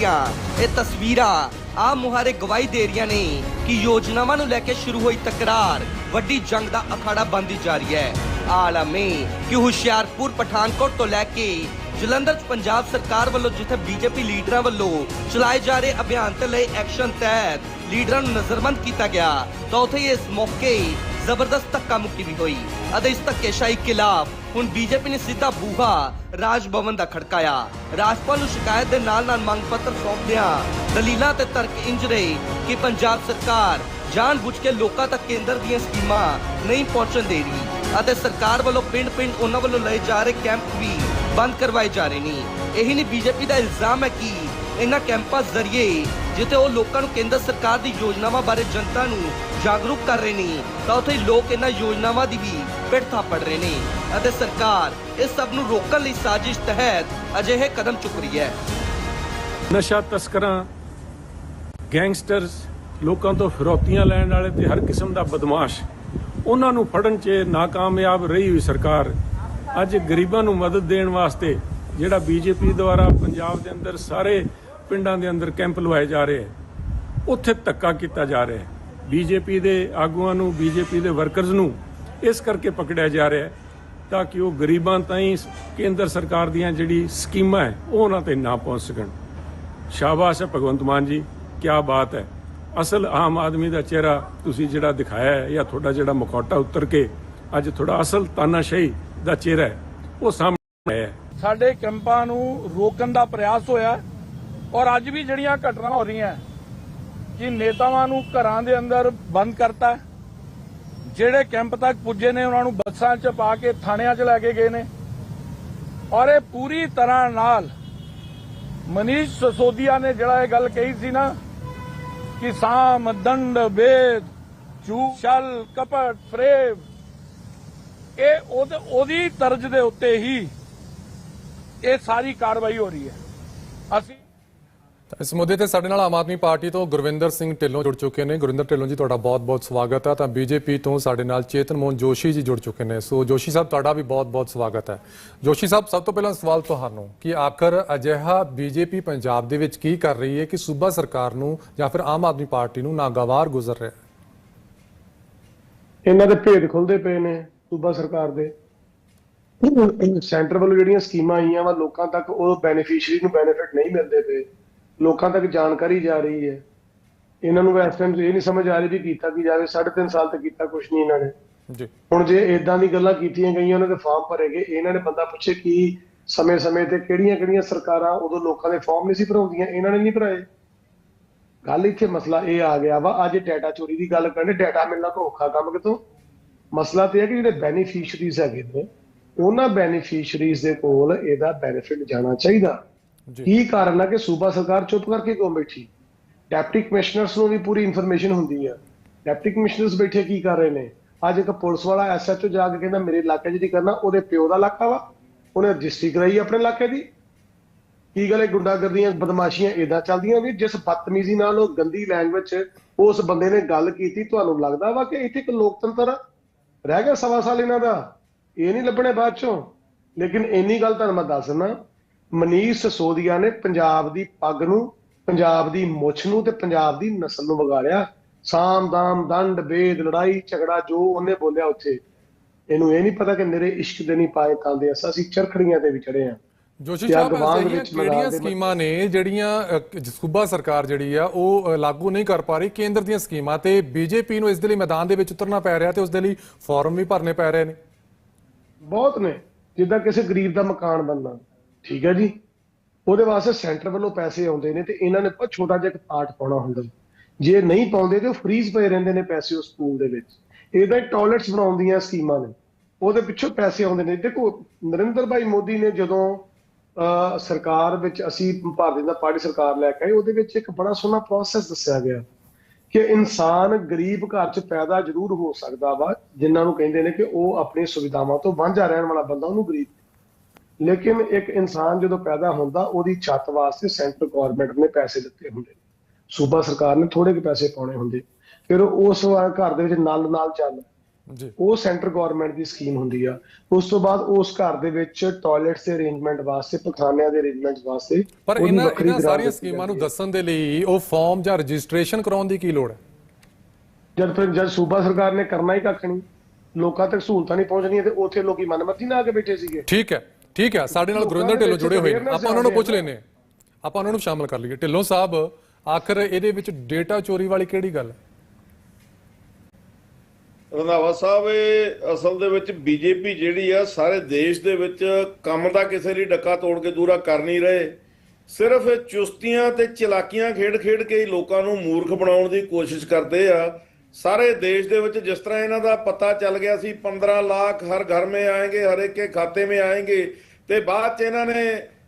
ਦੀਆਂ ਇਹ ਤਸਵੀਰਾਂ ਆ ਮੁਹਾਰੇ ਗਵਾਹੀ ਦੇ ਰਹੀਆਂ ਨੇ ਕਿ ਯੋਜਨਾਵਾਂ ਨੂੰ ਲੈ ਕੇ ਸ਼ੁਰੂ ਹੋਈ ਤਕਰਾਰ। ਵੱਡੀ ਜੰਗ ਦਾ ਅਖਾੜਾ ਬਣਦੀ ਜਾ ਰਹੀ ਹੈ। ਆਲਮੇ ਕਿ ਹੁਸ਼ਿਆਰਪੁਰ, ਪਠਾਨਕੋਟ ਤੋਂ ਲੈ ਕੇ ਜਲੰਧਰ 'ਚ ਪੰਜਾਬ ਸਰਕਾਰ ਵੱਲੋਂ ਜਿੱਥੇ ਬੀਜੇਪੀ ਲੀਡਰਾਂ ਵੱਲੋਂ ਚਲਾਏ ਜਾ ਰਹੇ ਅਭਿਆਨ ਤੇ ਲਈ ਐਕਸ਼ਨ ਤਹਿਤ ਲੀਡਰਾਂ ਨੂੰ ਨਜ਼ਰਬੰਦ ਕੀਤਾ ਗਿਆ। ਤਾਂ ਉੱਥੇ ਹੀ ਇਸ ਮੌਕੇ ਜ਼ਬਰਦਸਤ ਧੱਕਾ ਮੁੱਕੀ ਵੀ ਹੋਈ ਅਤੇ ਇਸ ਧੱਕੇਸ਼ਾਹੀ ਖਿਲਾਫ ਹੁਣ ਬੀਜੇਪੀ ਨੇ ਸਿੱਧਾ ਬੂਹਾ ਰਾਜ ਭਵਨ ਦਾ ਖੜਕਾਇਆ ਰਾਜਪਾਲ ਨੂੰ ਸ਼ਿਕਾਇਤ ਦੇ ਨਾਲ ਨਾਲ ਮੰਗ ਪੱਤਰ ਸੌਂਪਦਿਆਂ ਦਲੀਲਾਂ ਤੇ ਤਰਕ ਇੰਜ ਰਹੇ ਕਿ ਪੰਜਾਬ ਸਰਕਾਰ ਜਾਣਬੁੱਝ ਕੇ ਲੋਕਾਂ ਤੱਕ ਕੇਂਦਰ ਦੀਆਂ ਸਕੀਮਾਂ ਨਹੀਂ ਪਹੁੰਚਣ ਦੇ ਰਹੀ ਅਤੇ ਸਰਕਾਰ ਵੱਲੋਂ ਪਿੰਡ-ਪਿੰਡ ਉਹਨਾਂ ਵੱਲੋਂ ਲਏ ਜਾ ਰਹੇ ਕੈਂਪ ਵੀ ਬੰਦ ਕਰਵਾਏ ਜਾ ਰਹੇ ਨੇ ਇਹੀ ਨਹੀਂ ਬੀਜੇਪੀ ਦਾ ਇਲਜ਼ਾਮ ਹੈ ਕਿ ਇਹਨਾਂ ਕੈਂਪਾਂ ਜ਼ਰੀਏ ਜਿੱਥੇ ਉਹ ਲੋਕਾਂ ਨੂੰ ਕੇਂਦਰ ਸਰਕਾਰ ਦੀ ਯੋਜਨਾਵਾਂ ਬਾਰੇ ਜਨਤਾ ਨੂੰ ਜਾਗਰੂਕ ਕਰ ਰਹੇ ਨੇ, ਤਾਂ ਉੱਥੇ ਲੋਕ ਇਹਨਾਂ ਯੋਜਨਾਵਾਂ ਦੀ ਵੀ ਪਿੱਠ ਥਾਪੜ ਰਹੇ ਨੇ ਅਤੇ ਸਰਕਾਰ ਇਸ ਸਭ ਨੂੰ ਰੋਕਣ ਲਈ ਸਾਜ਼ਿਸ਼ ਤਹਿਤ ਅਜਿਹੇ ਕਦਮ ਚੁੱਕ ਰਹੀ ਹੈ। ਨਸ਼ਾ ਤਸਕਰਾਂ, ਗੈਂਗਸਟਰਸ, ਲੋਕਾਂ ਤੋਂ ਫਿਰੌਤੀਆਂ ਲੈਣ ਵਾਲੇ ਤੇ ਹਰ ਕਿਸਮ ਦਾ ਬਦਮਾਸ਼, ਉਹਨਾਂ ਨੂੰ ਫੜਨ 'ਚ ਨਾਕਾਮਯਾਬ ਰਹੀ ਹੋਈ ਸਰਕਾਰ। ਅੱਜ ਗਰੀਬਾਂ ਨੂੰ ਮਦਦ ਦੇਣ ਵਾਸਤੇ ਜਿਹੜਾ ਬੀਜੇਪੀ ਦੁਆਰਾ ਪੰਜਾਬ ਦੇ ਅੰਦਰ ਸਾਰੇ ਪਿੰਡਾਂ ਦੇ ਅੰਦਰ ਕੈਂਪ ਲਵਾਏ ਜਾ ਰਹੇ ਉੱਥੇ ਧੱਕਾ ਕੀਤਾ ਜਾ ਰਿਹਾ ਹੈ। ਬੀਜੇਪੀ ਦੇ ਆਗੂਆਂ ਨੂੰ ਬੀਜੇਪੀ ਦੇ ਵਰਕਰਸ ਨੂੰ ਇਸ ਕਰਕੇ ਪਕੜਿਆ ਜਾ ਰਿਹਾ ਹੈ ਤਾਂ ਕਿ ਉਹ ਗਰੀਬਾਂ ਤਾਈਂ ਕੇਂਦਰ ਸਰਕਾਰ ਦੀਆਂ ਜਿਹੜੀ ਸਕੀਮਾਂ ਹੈ, ਉਹ ਉਹਨਾਂ ਤੇ ਨਾ ਪਹੁੰਚ ਸਕਣ। ਸ਼ਾਬਾਸ਼ ਹੈ ਭਗਵੰਤ ਮਾਨ ਜੀ ਕੀ ਬਾਤ ਹੈ। ਅਸਲ ਆਮ ਆਦਮੀ ਦਾ ਚਿਹਰਾ ਤੁਸੀਂ ਜਿਹੜਾ ਦਿਖਾਇਆ ਹੈ ਜਾਂ ਤੁਹਾਡਾ ਜਿਹੜਾ ਮਖੌਟਾ ਉਤਰ ਕੇ ਅੱਜ ਤੁਹਾਡਾ ਅਸਲ ਤਾਨਾਸ਼ਾਹੀ ਦਾ ਚਿਹਰਾ ਹੈ, ਉਹ ਸਾਹਮਣੇ ਆਇਆ ਸਾਡੇ ਕੈਂਪਾਂ ਨੂੰ ਰੋਕਣ ਦਾ ਪ੍ਰਯਾਸ ਹੋਇਆ ਔਰ ਅੱਜ ਵੀ ਜਿਹੜੀਆਂ ਘਟਨਾਵਾਂ ਹੋ ਰਹੀਆਂ, ਕਿ ਨੇਤਾਵਾਂ ਨੂੰ ਘਰਾਂ ਦੇ ਅੰਦਰ ਬੰਦ ਕਰਤਾ ਜਿਹੜੇ ਕੈਂਪ ਤੱਕ ਪੁੱਜੇ ਨੇ, ਉਹਨਾਂ ਨੂੰ ਬੱਸਾਂ 'ਚ ਪਾ ਕੇ ਥਾਣਿਆਂ 'ਚ ਲੈ ਕੇ ਗਏ ਨੇ। ਔਰ ਇਹ ਪੂਰੀ ਤਰ੍ਹਾਂ ਨਾਲ ਮਨੀਸ਼ ਸਸੋਦੀਆ ਨੇ ਜਿਹੜਾ ਇਹ ਗੱਲ ਕਹੀ ਸੀ ਨਾ, ਕਿ ਸਾਮ ਦੰਡ ਵੇਦ ਝੂਠ ਛਲ ਕਪਟ ਫਰੇਬ ਇਹ ਉਹਦੀ ਤਰਜ਼ ਦੇ ਉੱਤੇ ਹੀ ਇਹ ਸਾਰੀ ਕਾਰਵਾਈ ਹੋ ਰਹੀ ਹੈ। ਅਸੀਂ ਇਸ ਮੁੱਦੇ ਤੇ ਸਾਡੇ ਨਾਲ ਆਮ ਆਦਮੀ ਪਾਰਟੀ ਤੋਂ ਗੁਰਵਿੰਦਰ ਸਿੰਘ ਢਿੱਲੋਂ ਜੁੜ ਚੁੱਕੇ ਨੇ। ਗੁਰਵਿੰਦਰ ਢਿੱਲੋਂ ਜੀ ਤੁਹਾਡਾ ਬਹੁਤ-ਬਹੁਤ ਸਵਾਗਤ ਹੈ। ਤਾਂ ਬੀਜੇਪੀ ਤੋਂ ਸਾਡੇ ਨਾਲ ਚੇਤਨ ਮੋਹਨ ਜੋਸ਼ੀ ਜੀ ਜੁੜ ਚੁੱਕੇ ਨੇ। ਸੋ ਜੋਸ਼ੀ ਸਾਹਿਬ ਤੁਹਾਡਾ ਵੀ ਬਹੁਤ-ਬਹੁਤ ਸਵਾਗਤ ਹੈ। ਜੋਸ਼ੀ ਸਾਹਿਬ ਸਭ ਤੋਂ ਪਹਿਲਾਂ ਸਵਾਲ ਤੁਹਾਨੂੰ ਕਿ ਆਖਰ ਅਜਿਹਾ ਬੀਜੇਪੀ ਪੰਜਾਬ ਦੇ ਵਿੱਚ ਕੀ ਕਰ ਰਹੀ ਹੈ ਕਿ ਸੂਬਾ ਸਰਕਾਰ ਨੂੰ ਜਾਂ ਫਿਰ ਆਮ ਆਦਮੀ ਪਾਰਟੀ ਨੂੰ ਨਾਗਵਾਰ ਗੁਜ਼ਰ ਰਿਹਾ ਹੈ? ਇਹਨਾਂ ਦੇ ਭੇਦ ਖੁੱਲਦੇ ਪਏ ਨੇ ਸੂਬਾ ਸਰਕਾਰ ਦੇ। ਸੈਂਟਰ ਵੱਲੋਂ ਜਿਹੜੀਆਂ ਸਕੀਮਾਂ ਆਈਆਂ ਵਾ ਲੋਕਾਂ ਤੱਕ ਉਹ ਬੈਨੀਫੀਸ਼ੀਅਰੀ ਨੂੰ ਬੈਨੀਫਿਟ ਨਹੀਂ ਮਿਲਦੇ ਪਏ। ਲੋਕਾਂ ਤੱਕ ਜਾਣਕਾਰੀ ਜਾ ਰਹੀ ਹੈ। ਇਹਨਾਂ ਨੂੰ ਇਸ ਟਾਈਮ ਇਹ ਨਹੀਂ ਸਮਝ ਆ ਰਹੀ ਵੀ ਕੀਤਾ ਕੀ ਜਾਵੇ 3.5 ਸਾਲ ਤੱਕ ਕੀਤਾ ਕੁਝ ਨਹੀਂ ਇਹਨਾਂ ਨੇ। ਜੀ। ਹੁਣ ਜੇ ਇਦਾਂ ਦੀ ਗੱਲਾਂ ਕੀਤੀਆਂ ਗਈਆਂ ਉਹਨਾਂ ਦੇ ਫਾਰਮ ਭਰੇ ਗਏ ਇਹਨਾਂ ਨੇ ਬੰਦਾ ਪੁੱਛੇ ਕੀ ਸਮੇਂ-ਸਮੇਂ ਤੇ ਕਿਹੜੀਆਂ-ਕਿਹੜੀਆਂ ਸਰਕਾਰਾਂ ਉਦੋਂ ਲੋਕਾਂ ਦੇ ਫਾਰਮ ਨਹੀਂ ਸੀ ਭਰਾਉਂਦੀਆਂ ਇਹਨਾਂ ਨੇ ਨਹੀਂ ਭਰਾਏ। ਗੱਲ ਇੱਥੇ ਮਸਲਾ ਇਹ ਆ ਗਿਆ ਵਾ ਅੱਜ ਡਾਟਾ ਚੋਰੀ ਦੀ ਗੱਲ ਕਰਨੇ ਡਾਟਾ ਮਿਲਣਾ ਔਖਾ ਕੰਮ ਕਿਤੋਂ? ਮਸਲਾ ਤੇ ਹੈ ਕਿ ਜਿਹੜੇ ਬੈਨੀਫੀਸ਼ੀਅਰੀਜ਼ ਹੈਗੇ ਨੇ ਉਹਨਾਂ ਬੈਨੀਫੀਸ਼ੀਅਰੀਜ਼ ਦੇ ਕੋਲ ਇਹਦਾ ਬੈਨੀਫਿਟ ਜਾਣਾ ਚਾਹੀਦਾ। ਕੀ ਕਾਰਨ ਆ ਕਿ ਸੂਬਾ ਸਰਕਾਰ ਚੁੱਪ ਕਰਕੇ ਕਿਉਂ ਬੈਠੀ? ਡਿਪਟੀ ਕਮਿਸ਼ਨਰਸ ਨੂੰ ਵੀ ਪੂਰੀ ਇਨਫੋਰਮੇਸ਼ਨ ਹੁੰਦੀ ਹੈ ਡਿਪਟੀ ਕਮਿਸ਼ਨਰਸ ਬੈਠੇ ਕੀ ਕਰ ਰਹੇ ਨੇ? ਅੱਜ ਇੱਕ ਪੁਲਿਸ ਵਾਲਾ ਐਸਐਚਓ ਜਾ ਕੇ ਕਹਿੰਦਾ, ਮੇਰੇ ਇਲਾਕੇ 'ਚ ਨਹੀਂ ਕਰਨਾ, ਉਹਦੇ ਪਿਓ ਦਾ ਇਲਾਕਾ ਵਾ। ਉਹਨੇ ਰਜਿਸਟਰੀ ਕਰਾਈ ਆਪਣੇ ਇਲਾਕੇ ਦੀ। ਕੀ ਗੱਲ ਹੈ, ਗੁੰਡਾਗਰਦੀਆਂ, ਬਦਮਾਸ਼ੀਆਂ ਇਦਾਂ ਚੱਲਦੀਆਂ ਵੀ ਜਿਸ ਬਦਤਮੀਜ਼ੀ ਨਾਲ ਉਹ ਗੰਦੀ ਲੈਂਗੁਏਜ 'ਚ ਉਸ ਬੰਦੇ ਨੇ ਗੱਲ ਕੀਤੀ, ਤੁਹਾਨੂੰ ਲੱਗਦਾ ਵਾ ਕਿ ਇੱਥੇ ਇੱਕ ਲੋਕਤੰਤਰ ਰਹਿ ਗਿਆ ਸਵਾ ਸਾਲ ਇਹਨਾਂ ਦਾ। ਇਹ ਨਹੀਂ ਲੱਭਣੇ ਬਾਅਦ ਚੋਂ। ਲੇਕਿਨ ਇੰਨੀ ਗੱਲ ਤੁਹਾਨੂੰ ਮੈਂ ਦੱਸ ਦਿੰਦਾ ਮਨੀਸ਼ ਸਸੋਦੀਆ ਨੇ ਪੰਜਾਬ ਦੀ ਪੱਗ ਨੂੰ ਪੰਜਾਬ ਦੀ ਮੁੱਛ ਨੂੰ ਤੇ ਪੰਜਾਬ ਦੀ ਨਸਲ ਨੂੰ ਵਿਗਾੜਿਆ। ਸਾਮ ਦਾਮ ਦੰਡ ਵੇਦ ਲੜਾਈ ਝਗੜਾ ਜੋ ਉਹਨੇ ਬੋਲਿਆ ਉੱਥੇ। ਇਹਨੂੰ ਇਹ ਨਹੀਂ ਪਤਾ ਕਿ ਮੇਰੇ ਇਸ਼ਕ ਦੇ ਨਹੀਂ ਪਾਏ ਕਾਂਦੇ ਅਸਾਂ ਅਸੀਂ ਚਰਖੜੀਆਂ ਤੇ ਵਿਚੜੇ ਆ ਜੋਸ਼ੀ ਤੇ ਸਾਹਿਬ ਕਿਹੜੀਆਂ ਦੇ- ਸਕੀਮਾਂ ਨੇ ਜਿਹੜੀਆਂ ਸੂਬਾ ਸਰਕਾਰ ਜਿਹੜੀ ਆ ਉਹ ਲਾਗੂ ਨਹੀਂ ਕਰ ਪਾ ਰਹੀ ਕੇਂਦਰ ਦੀਆਂ ਸਕੀਮਾਂ ਤੇ ਬੀਜੇਪੀ ਨੂੰ ਇਸ ਦੇ ਲਈ ਮੈਦਾਨ ਦੇ ਵਿੱਚ ਉਤਰਨਾ ਪੈ ਰਿਹਾ ਤੇ ਉਸ ਦੇ ਲਈ ਫਾਰਮ ਵੀ ਭਰਨੇ ਪੈ ਰਹੇ ਨੇ। ਬਹੁਤ ਨੇ ਜਿੱਦਾਂ ਕਿਸੇ ਗਰੀਬ ਦਾ ਮਕਾਨ ਬਣਨਾ। ਠੀਕ ਹੈ ਜੀ? ਉਹਦੇ ਵਾਸਤੇ ਸੈਂਟਰ ਵੱਲੋਂ ਪੈਸੇ ਆਉਂਦੇ ਨੇ ਤੇ ਇਹਨਾਂ ਨੇ ਛੋਟਾ ਜਿਹਾ ਇੱਕ ਪਾਰਟ ਪਾਉਣਾ ਹੁੰਦਾ ਜੇ। ਨਹੀਂ ਪਾਉਂਦੇ ਤੇ ਉਹ ਫ੍ਰੀਜ਼ ਪਏ ਰਹਿੰਦੇ ਨੇ ਪੈਸੇ ਉਸ ਸਕੂਲ ਦੇ ਵਿੱਚ। ਇਹਦਾ ਟਾਇਲਟਸ ਬਣਾਉਣ ਸਕੀਮਾਂ ਨੇ। ਉਹਦੇ ਪਿੱਛੋਂ ਪੈਸੇ ਆਉਂਦੇ ਨੇ। ਦੇਖੋ ਨਰਿੰਦਰ ਭਾਈ ਮੋਦੀ ਨੇ ਜਦੋਂ ਅਹ, ਸਰਕਾਰ ਵਿੱਚ ਅਸੀਂ ਭਾਰਤੀ ਜਨਤਾ ਪਾਰਟੀ ਸਰਕਾਰ ਲੈ ਕੇ ਆਏ ਉਹਦੇ ਵਿੱਚ ਇੱਕ ਬੜਾ ਸੋਹਣਾ ਪ੍ਰੋਸੈਸ ਦੱਸਿਆ ਗਿਆ ਕਿ ਇਨਸਾਨ ਗਰੀਬ ਘਰ 'ਚ ਪੈਦਾ ਜ਼ਰੂਰ ਹੋ ਸਕਦਾ ਵਾ ਜਿਨ੍ਹਾਂ ਨੂੰ ਕਹਿੰਦੇ ਨੇ ਕਿ ਉਹ ਆਪਣੀ ਸੁਵਿਧਾਵਾਂ ਤੋਂ ਵਾਂਝਾ ਰਹਿਣ ਵਾਲਾ ਬੰਦਾ ਉਹਨੂੰ ਗਰੀਬ ਲੇਕਿਨ ਇੱਕ ਇਨਸਾਨ ਜਦੋਂ ਪੈਦਾ ਹੁੰਦਾ ਉਹਦੀ ਛੱਤ ਵਾਸਤੇ ਸੈਂਟਰ ਗਵਰਨਮੈਂਟ ਨੇ ਪੈਸੇ ਦਿੱਤੇ ਹੁੰਦੇ ਸੂਬਾ ਸਰਕਾਰ ਨੇ ਥੋੜੇ ਕੁ ਪੈਸੇ ਪਾਉਣੇ ਹੁੰਦੇ। ਫਿਰ ਉਸ ਘਰ ਦੇ ਵਿੱਚ ਨਲ ਨਾਲ ਚੱਲ। ਜੀ। ਉਹ ਸੈਂਟਰ ਗਵਰਨਮੈਂਟ ਦੀ ਸਕੀਮ ਹੁੰਦੀ ਆ। ਉਸ ਤੋਂ ਬਾਅਦ ਉਸ ਘਰ ਦੇ ਵਿੱਚ ਟਾਇਲਟਸ ਦੇ ਅਰੇਂਜਮੈਂਟ ਵਾਸਤੇ ਪਖਾਨਿਆਂ ਦੇ ਅਰੇਂਜਮੈਂਟ ਵਾਸਤੇ ਪਰ ਇਹਨਾਂ ਇਹਨਾਂ ਸਾਰੀਆਂ ਸਕੀਮਾਂ ਨੂੰ। ਦੱਸਣ ਦੇ ਲਈ ਉਹ ਫਾਰਮ ਜਾਂ ਰਜਿਸਟ੍ਰੇਸ਼ਨ ਕਰਾਉਣ ਦੀ ਕੀ ਲੋੜ ਹੈ? ਜਦ ਫਿਰ ਜਦ ਸੂਬਾ ਸਰਕਾਰ ਨੇ ਕਰਨਾ ਹੀ ਕੱਖ ਨਹੀਂ। ਲੋਕਾਂ ਤੱਕ ਸਹੂਲਤਾਂ ਨਹੀਂ ਪਹੁੰਚਣੀਆਂ ਤੇ ਉੱਥੇ ਲੋਕੀ ਮਨਮਰਜ਼ੀ ਨਾਲ ਆ ਕੇ ਬੈਠੇ ਸੀਗੇ। ਠੀਕ ਹੈ। ਠੀਕ ਹੈ ਸਾਡੇ ਨਾਲ ਗੁਰਿੰਦਰ ਢਿੱਲੋਂ ਜੁੜੇ ਹੋਏ ਆਪਾਂ ਉਹਨਾਂ ਨੂੰ ਪੁੱਛ ਲੈਨੇ ਆਪਾਂ ਉਹਨਾਂ ਨੂੰ ਸ਼ਾਮਲ ਕਰ ਲਈਏ। ਢਿੱਲੋਂ ਸਾਹਿਬ ਆਖਰ ਇਹਦੇ ਵਿੱਚ ਡੇਟਾ ਚੋਰੀ ਵਾਲੀ ਕਿਹੜੀ ਗੱਲ ਰੰਧਾਵਾ ਸਾਹਿਬ ਇਹ ਅਸਲ ਦੇ ਵਿੱਚ ਬੀਜੇਪੀ ਜਿਹੜੀ ਆ ਸਾਰੇ ਦੇਸ਼ ਦੇ ਵਿੱਚ ਕੰਮ ਦਾ ਕਿਸੇ ਲਈ ਡੱਕਾ ਤੋੜ ਕੇ ਦੂਰਾ ਕਰ ਨਹੀਂ ਰਹੇ। ਸਿਰਫ ਚੁਸਤੀਆਂ ਤੇ ਚਲਾਕੀਆਂ ਖੇਡ-ਖੇਡ ਕੇ ਲੋਕਾਂ ਨੂੰ ਮੂਰਖ ਬਣਾਉਣ ਦੀ ਕੋਸ਼ਿਸ਼ ਕਰਦੇ ਆ। ਸਾਰੇ ਦੇਸ਼ ਦੇ ਵਿੱਚ ਜਿਸ ਤਰ੍ਹਾਂ ਇਹਨਾਂ ਦਾ ਪਤਾ ਚੱਲ ਗਿਆ ਸੀ 15 ਲੱਖ ਹਰ ਘਰ ਮੇ ਆਏਗੇ ਹਰ ਇੱਕ ਦੇ ਖਾਤੇ ਮੇ ਆਏਗੇ ਤੇ ਬਾਅਦ ਚ ਇਹਨਾਂ ਨੇ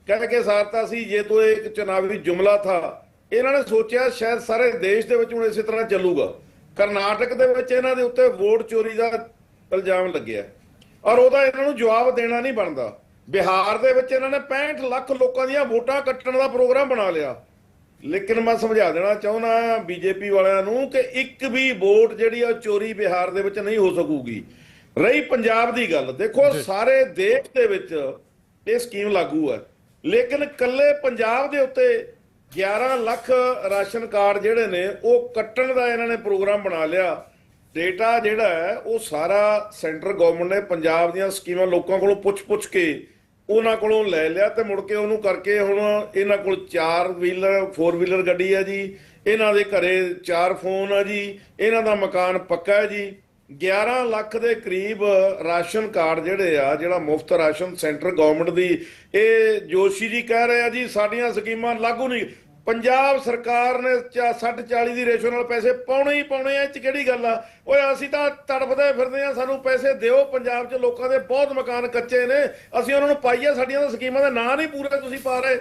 ਕਹਿ ਕੇ ਸਾਰਤਾ ਸੀ ਜੇ ਤੋ ਇੱਕ ਚੁਣਾਵੀ ਜੁਮਲਾ ਥਾ ਇਹਨਾਂ ਨੇ ਸੋਚਿਆ ਸ਼ਾਇਦ ਸਾਰੇ ਦੇਸ਼ ਦੇ ਵਿੱਚ ਹੁਣ ਇਸੇ ਤਰ੍ਹਾਂ ਚੱਲੂਗਾ। ਕਰਨਾਟਕ ਦੇ ਵਿੱਚ ਇਹਨਾਂ ਦੇ ਉੱਤੇ ਵੋਟ ਚੋਰੀ ਦਾ ਇਲਜ਼ਾਮ ਲੱਗਿਆ। ਔਰ ਉਹਦਾ ਇਹਨਾਂ ਨੂੰ ਜਵਾਬ ਦੇਣਾ ਨਹੀਂ ਬਣਦਾ। ਬਿਹਾਰ ਦੇ ਵਿੱਚ ਇਹਨਾਂ ਨੇ 65 ਲੱਖ ਲੋਕਾਂ ਦੀਆਂ ਵੋਟਾਂ ਕੱਟਣ ਦਾ ਪ੍ਰੋਗਰਾਮ ਬਣਾ ਲਿਆ। ਲੇਕਿਨ ਮੈਂ ਸਮਝਾ ਦੇਣਾ ਚਾਹੁੰਦਾ ਬੀਜੇਪੀ ਵਾਲਿਆਂ ਨੂੰ ਕਿ ਇੱਕ ਵੀ ਵੋਟ ਜਿਹੜੀ ਆ ਚੋਰੀ ਬਿਹਾਰ ਦੇ ਵਿੱਚ ਨਹੀਂ ਹੋ ਸਕੂਗੀ। ਰਹੀ ਪੰਜਾਬ ਦੀ ਗੱਲ ਦੇਖੋ ਸਾਰੇ ਦੇਸ਼ ਦੇ ਵਿੱਚ ਇਹ ਸਕੀਮ ਲਾਗੂ ਹੈ ਲੇਕਿਨ ਕੱਲੇ ਪੰਜਾਬ ਦੇ ਉੱਤੇ 11 ਲੱਖ ਰਾਸ਼ਨ ਕਾਰਡ ਜਿਹੜੇ ਨੇ, ਉਹ ਕੱਟਣ ਦਾ ਇਹਨਾਂ ਨੇ ਪ੍ਰੋਗਰਾਮ ਬਣਾ ਲਿਆ। ਡੇਟਾ ਜਿਹੜਾ ਹੈ, ਉਹ ਸਾਰਾ ਸੈਂਟਰ ਗਵਰਨਮੈਂਟ ਨੇ ਪੰਜਾਬ ਦੀਆਂ ਸਕੀਮਾਂ ਲੋਕਾਂ ਕੋਲੋਂ ਪੁੱਛ-ਪੁੱਛ ਕੇ ਉਹਨਾਂ ਕੋਲੋਂ ਲੈ ਲਿਆ ਤੇ ਮੁੜ ਕੇ ਉਹਨੂੰ ਕਰਕੇ ਹੁਣ ਇਹਨਾਂ ਕੋਲ 4 ਵੀਲਰ 4 ਵੀਲਰ ਗੱਡੀ ਹੈ ਜੀ। ਇਹਨਾਂ ਦੇ ਘਰੇ 4 ਫੋਨ ਆ ਜੀ। ਇਹਨਾਂ ਦਾ ਮਕਾਨ ਪੱਕਾ ਹੈ ਜੀ। 11 ਲੱਖ ਦੇ ਕਰੀਬ ਰਾਸ਼ਨ ਕਾਰਡ ਜਿਹੜੇ ਆ, ਜਿਹੜਾ ਮੁਫਤ ਰਾਸ਼ਨ ਸੈਂਟਰ ਗਵਰਨਮੈਂਟ ਦੀ, ਇਹ ਜੋਸ਼ੀ ਜੀ ਕਹਿ ਰਹੇ ਆ ਜੀ, ਸਾਡੀਆਂ ਸਕੀਮਾਂ ਲਾਗੂ ਨਹੀਂ। ਪੰਜਾਬ ਸਰਕਾਰ ਨੇ 60 40 ਦੀ ਰੇਸ਼ੋ ਨਾਲ ਪੈਸੇ ਪਾਉਣੇ ਹੀ ਪਾਉਣੇ ਆ, ਇਹ ਚ ਕਿਹੜੀ ਗੱਲ ਆ? ਓਏ, ਅਸੀਂ ਤਾਂ ਤੜਫਦੇ ਫਿਰਦੇ ਆ, ਸਾਨੂੰ ਪੈਸੇ ਦਿਓ, ਪੰਜਾਬ 'ਚ ਲੋਕਾਂ ਦੇ ਬਹੁਤ ਮਕਾਨ ਕੱਚੇ ਨੇ, ਅਸੀਂ ਉਹਨਾਂ ਨੂੰ ਪਾਈਏ, ਸਾਡੀਆਂ ਤਾਂ ਸਕੀਮਾਂ ਦਾ ਨਾਂ ਨਹੀਂ ਪੂਰਾ ਤੁਸੀਂ ਪਾ ਰਹੇ।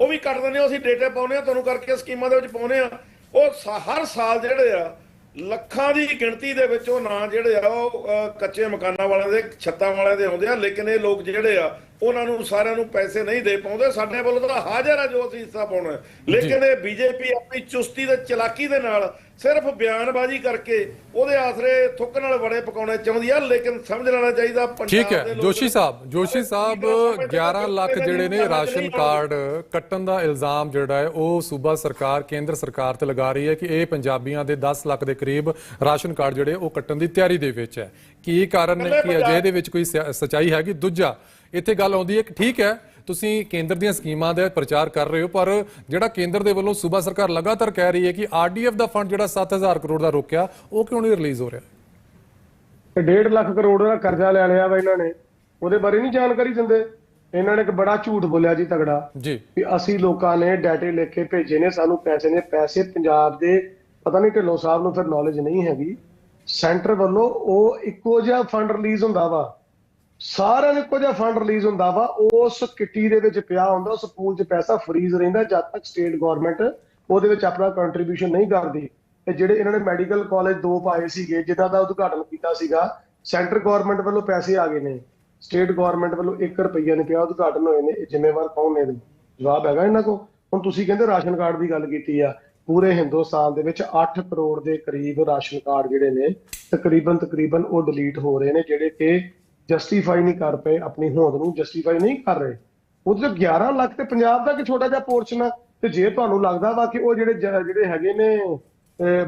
ਉਹ ਵੀ ਕੱਟ ਦਿੰਦੇ ਹੋ ਅਸੀਂ ਡੇਟੇ ਪਾਉਨੇ ਆ, ਤੁਹਾਨੂੰ ਕਰਕੇ ਸਕੀਮਾਂ ਦੇ ਵਿੱਚ ਪਾਉਨੇ ਆ। ਉਹ ਸਾ- ਹਰ ਸਾਲ ਜਿਹੜੇ ਆ ਲੱਖਾਂ ਦੀ ਗਿਣਤੀ ਦੇ ਵਿੱਚ ਉਹ ਨਾਂ ਜਿਹੜੇ ਆ ਉਹ ਕੱਚੇ ਮਕਾਨਾਂ ਵਾਲਿਆਂ ਦੇ ਛੱਤਾਂ ਵਾਲਿਆਂ ਦੇ ਆਉਂਦੇ ਆ ਲੇਕਿਨ ਇਹ ਲੋਕ ਜਿਹੜੇ ਆ ਉਹਨਾਂ ਨੂੰ ਸਾਰਿਆਂ ਨੂੰ ਪੈਸੇ ਨਹੀਂ ਦੇ ਪਾਉਂਦੇ ਸਾਡੇ ਵੱਲੋਂ ਤਾਂ ਹਾਜ਼ਰ ਆ ਜੋ ਅਸੀਂ ਹਿੱਸਾ ਪਾਉਣਾ। ਲੇਕਿਨ ਇਹ ਬੀਜੇਪੀ ਆਪਣੀ ਚੁਸਤੀ ਤੇ ਚਲਾਕੀ ਦੇ ਨਾਲ ਸਿਰਫ ਬਿਆਨਬਾਜ਼ੀ ਕਰਕੇ ਉਹਦੇ ਆਸਰੇ ਥੁੱਕ ਨਾਲ ਬੜੇ ਪਕਾਉਣੇ ਚਾਹੁੰਦੀ ਆ ਲੇਕਿਨ ਸਮਝ ਲੈਣਾ ਚਾਹੀਦਾ ਪੰਜਾਬ ਠੀਕ ਹੈ ਜੋਸ਼ੀ ਸਾਹਿਬ ਜੋਸ਼ੀ ਸਾਹਿਬ 11 ਲੱਖ ਜਿਹੜੇ ਨੇ ਰਾਸ਼ਨ ਕਾਰਡ ਕੱਟਣ ਦਾ ਇਲਜ਼ਾਮ ਜਿਹੜਾ ਹੈ ਉਹ ਸੂਬਾ ਸਰਕਾਰ ਕੇਂਦਰ ਸਰਕਾਰ ਤੇ ਲਗਾ ਰਹੀ ਹੈ ਕਿ ਇਹ ਪੰਜਾਬੀਆਂ ਦੇ 10 ਲੱਖ ਦੇ ਕਰੀਬ ਰਾਸ਼ਨ ਕਾਰਡ ਜਿਹੜੇ ਉਹ ਕੱਟਣ ਦੀ ਤਿਆਰੀ ਦੇ ਵਿੱਚ ਹੈ। ਕੀ ਕਾਰਨ ਹੈ ਕਿ ਅਜੇ ਦੇ ਵਿੱਚ ਕੋਈ ਸਚਾਈ ਹੈਗੀ? ਦੂਜਾ ਇੱਥੇ ਗੱਲ ਆਉਂਦੀ ਹੈ ਕਿ ਠੀਕ ਹੈ ਤੁਸੀਂ ਕੇਂਦਰ ਦੀਆਂ ਸਕੀਮਾਂ ਦਾ ਪ੍ਰਚਾਰ ਕਰ ਰਹੇ ਹੋ ਪਰ ਜਿਹੜਾ ਕੇਂਦਰ ਦੇ ਵੱਲੋਂ ਸੂਬਾ ਸਰਕਾਰ ਲਗਾਤਾਰ ਕਹਿ ਰਹੀ ਹੈ ਕਿ ਆਰਡੀਐਫ ਦਾ ਫੰਡ ਜਿਹੜਾ 7000 ਕਰੋੜ ਦਾ ਰੋਕਿਆ ਉਹ ਕਿਉਂ ਨਹੀਂ ਰਿਲੀਜ਼ ਹੋ ਰਿਹਾ? ਤੇ 1.5 ਲੱਖ ਕਰੋੜ ਦਾ ਕਰਜ਼ਾ ਲੈ ਲਿਆ ਵਾ ਇਹਨਾਂ ਨੇ। ਉਹਦੇ ਬਾਰੇ ਨਹੀਂ ਜਾਣਕਾਰੀ ਦਿੰਦੇ। ਇਹਨਾਂ ਨੇ ਇੱਕ ਬੜਾ ਝੂਠ ਬੋਲਿਆ ਜੀ ਤਗੜਾ ਜੀ। ਵੀ ਅਸੀਂ ਲੋਕਾਂ ਨੇ ਡਾਟੇ ਲਿਖ ਕੇ ਭੇਜੇ ਨੇ ਸਾਨੂੰ ਪੈਸੇ ਨੇ। ਪੈਸੇ ਪੰਜਾਬ ਦੇ ਪਤਾ ਨਹੀਂ ਢਿੱਲੋਂ ਸਾਹਿਬ ਨੂੰ ਫਿਰ ਨੌਲੇਜ ਨਹੀਂ ਹੈਗੀ। ਸੈਂਟਰ ਵੱਲੋਂ ਉਹ ਇੱਕੋ ਜਿਹਾ ਫੰਡ ਰਿਲੀਜ਼ ਹੁੰਦਾ ਵਾ। ਸਾਰਿਆਂ ਨੂੰ ਇੱਕੋ ਜਿਹਾ ਫੰਡ ਰਿਲੀਜ਼ ਹੁੰਦਾ ਵਾ, ਉਸ ਕਿੱਟੀ ਦੇ ਵਿੱਚ ਪਿਆ ਹੁੰਦਾ, ਉਸ ਪੂਲ 'ਚ ਪੈਸਾ ਫਰੀਜ਼ ਰਹਿੰਦਾ, ਜਦ ਤੱਕ ਸਟੇਟ ਗਵਰਨਮੈਂਟ ਉਹਦੇ ਵਿੱਚ ਆਪਣਾ ਕੰਟਰੀਬਿਊਸ਼ਨ ਨਹੀਂ ਕਰਦੀ। ਤੇ ਜਿਹੜੇ ਇਹਨਾਂ ਨੇ ਮੈਡੀਕਲ ਕਾਲਜ ਦੋ ਪਾਏ ਸੀਗੇ ਜਿਨ੍ਹਾਂ ਦਾ ਉਦਘਾਟਨ ਕੀਤਾ ਸੀਗਾ ਸੈਂਟਰ ਗਵਰਨਮੈਂਟ ਵੱਲੋਂ ਪੈਸੇ ਆ ਗਏ ਨੇ। ਸਟੇਟ ਗਵਰਨਮੈਂਟ ਵੱਲੋਂ 1 ਰੁਪਈਆ ਨਹੀਂ ਪਿਆ, ਉਦਘਾਟਨ ਹੋਏ ਨੇ, ਇਹ ਜ਼ਿੰਮੇਵਾਰ ਕੌਣ ਨੇ ਜਵਾਬ ਹੈਗਾ ਇਹਨਾਂ ਕੋਲ। ਹੁਣ ਤੁਸੀਂ ਕਹਿੰਦੇ ਰਾਸ਼ਨ ਕਾਰਡ ਦੀ ਗੱਲ ਕੀਤੀ ਆ, ਪੂਰੇ ਹਿੰਦੁਸਤਾਨ ਦੇ ਵਿੱਚ 8 ਕਰੋੜ ਦੇ ਕਰੀਬ ਰਾਸ਼ਨ ਕਾਰਡ ਜਿਹੜੇ ਨੇ ਤਕਰੀਬਨ ਤਕਰੀਬਨ ਉਹ ਡਿਲੀਟ ਹੋ ਰਹੇ ਨੇ, ਜਿਹੜੇ ਕਿ ਜਸਟੀਫਾਈ ਨਹੀਂ ਕਰ ਪਏ, ਆਪਣੀ ਹੋਂਦ ਨੂੰ ਜਸਟੀਫਾਈ ਨਹੀਂ ਕਰ ਰਹੇ। ਉਹਦੇ 11 ਲੱਖ ਤੇ ਪੰਜਾਬ ਦਾ ਕਿ ਛੋਟਾ ਜਿਹਾ ਪੋਰਸ਼ਨ ਆ, ਤੇ ਜੇ ਤੁਹਾਨੂੰ ਲੱਗਦਾ ਵਾ ਕਿ ਉਹ ਜਿਹੜੇ ਜਿਹੜੇ ਹੈਗੇ ਨੇ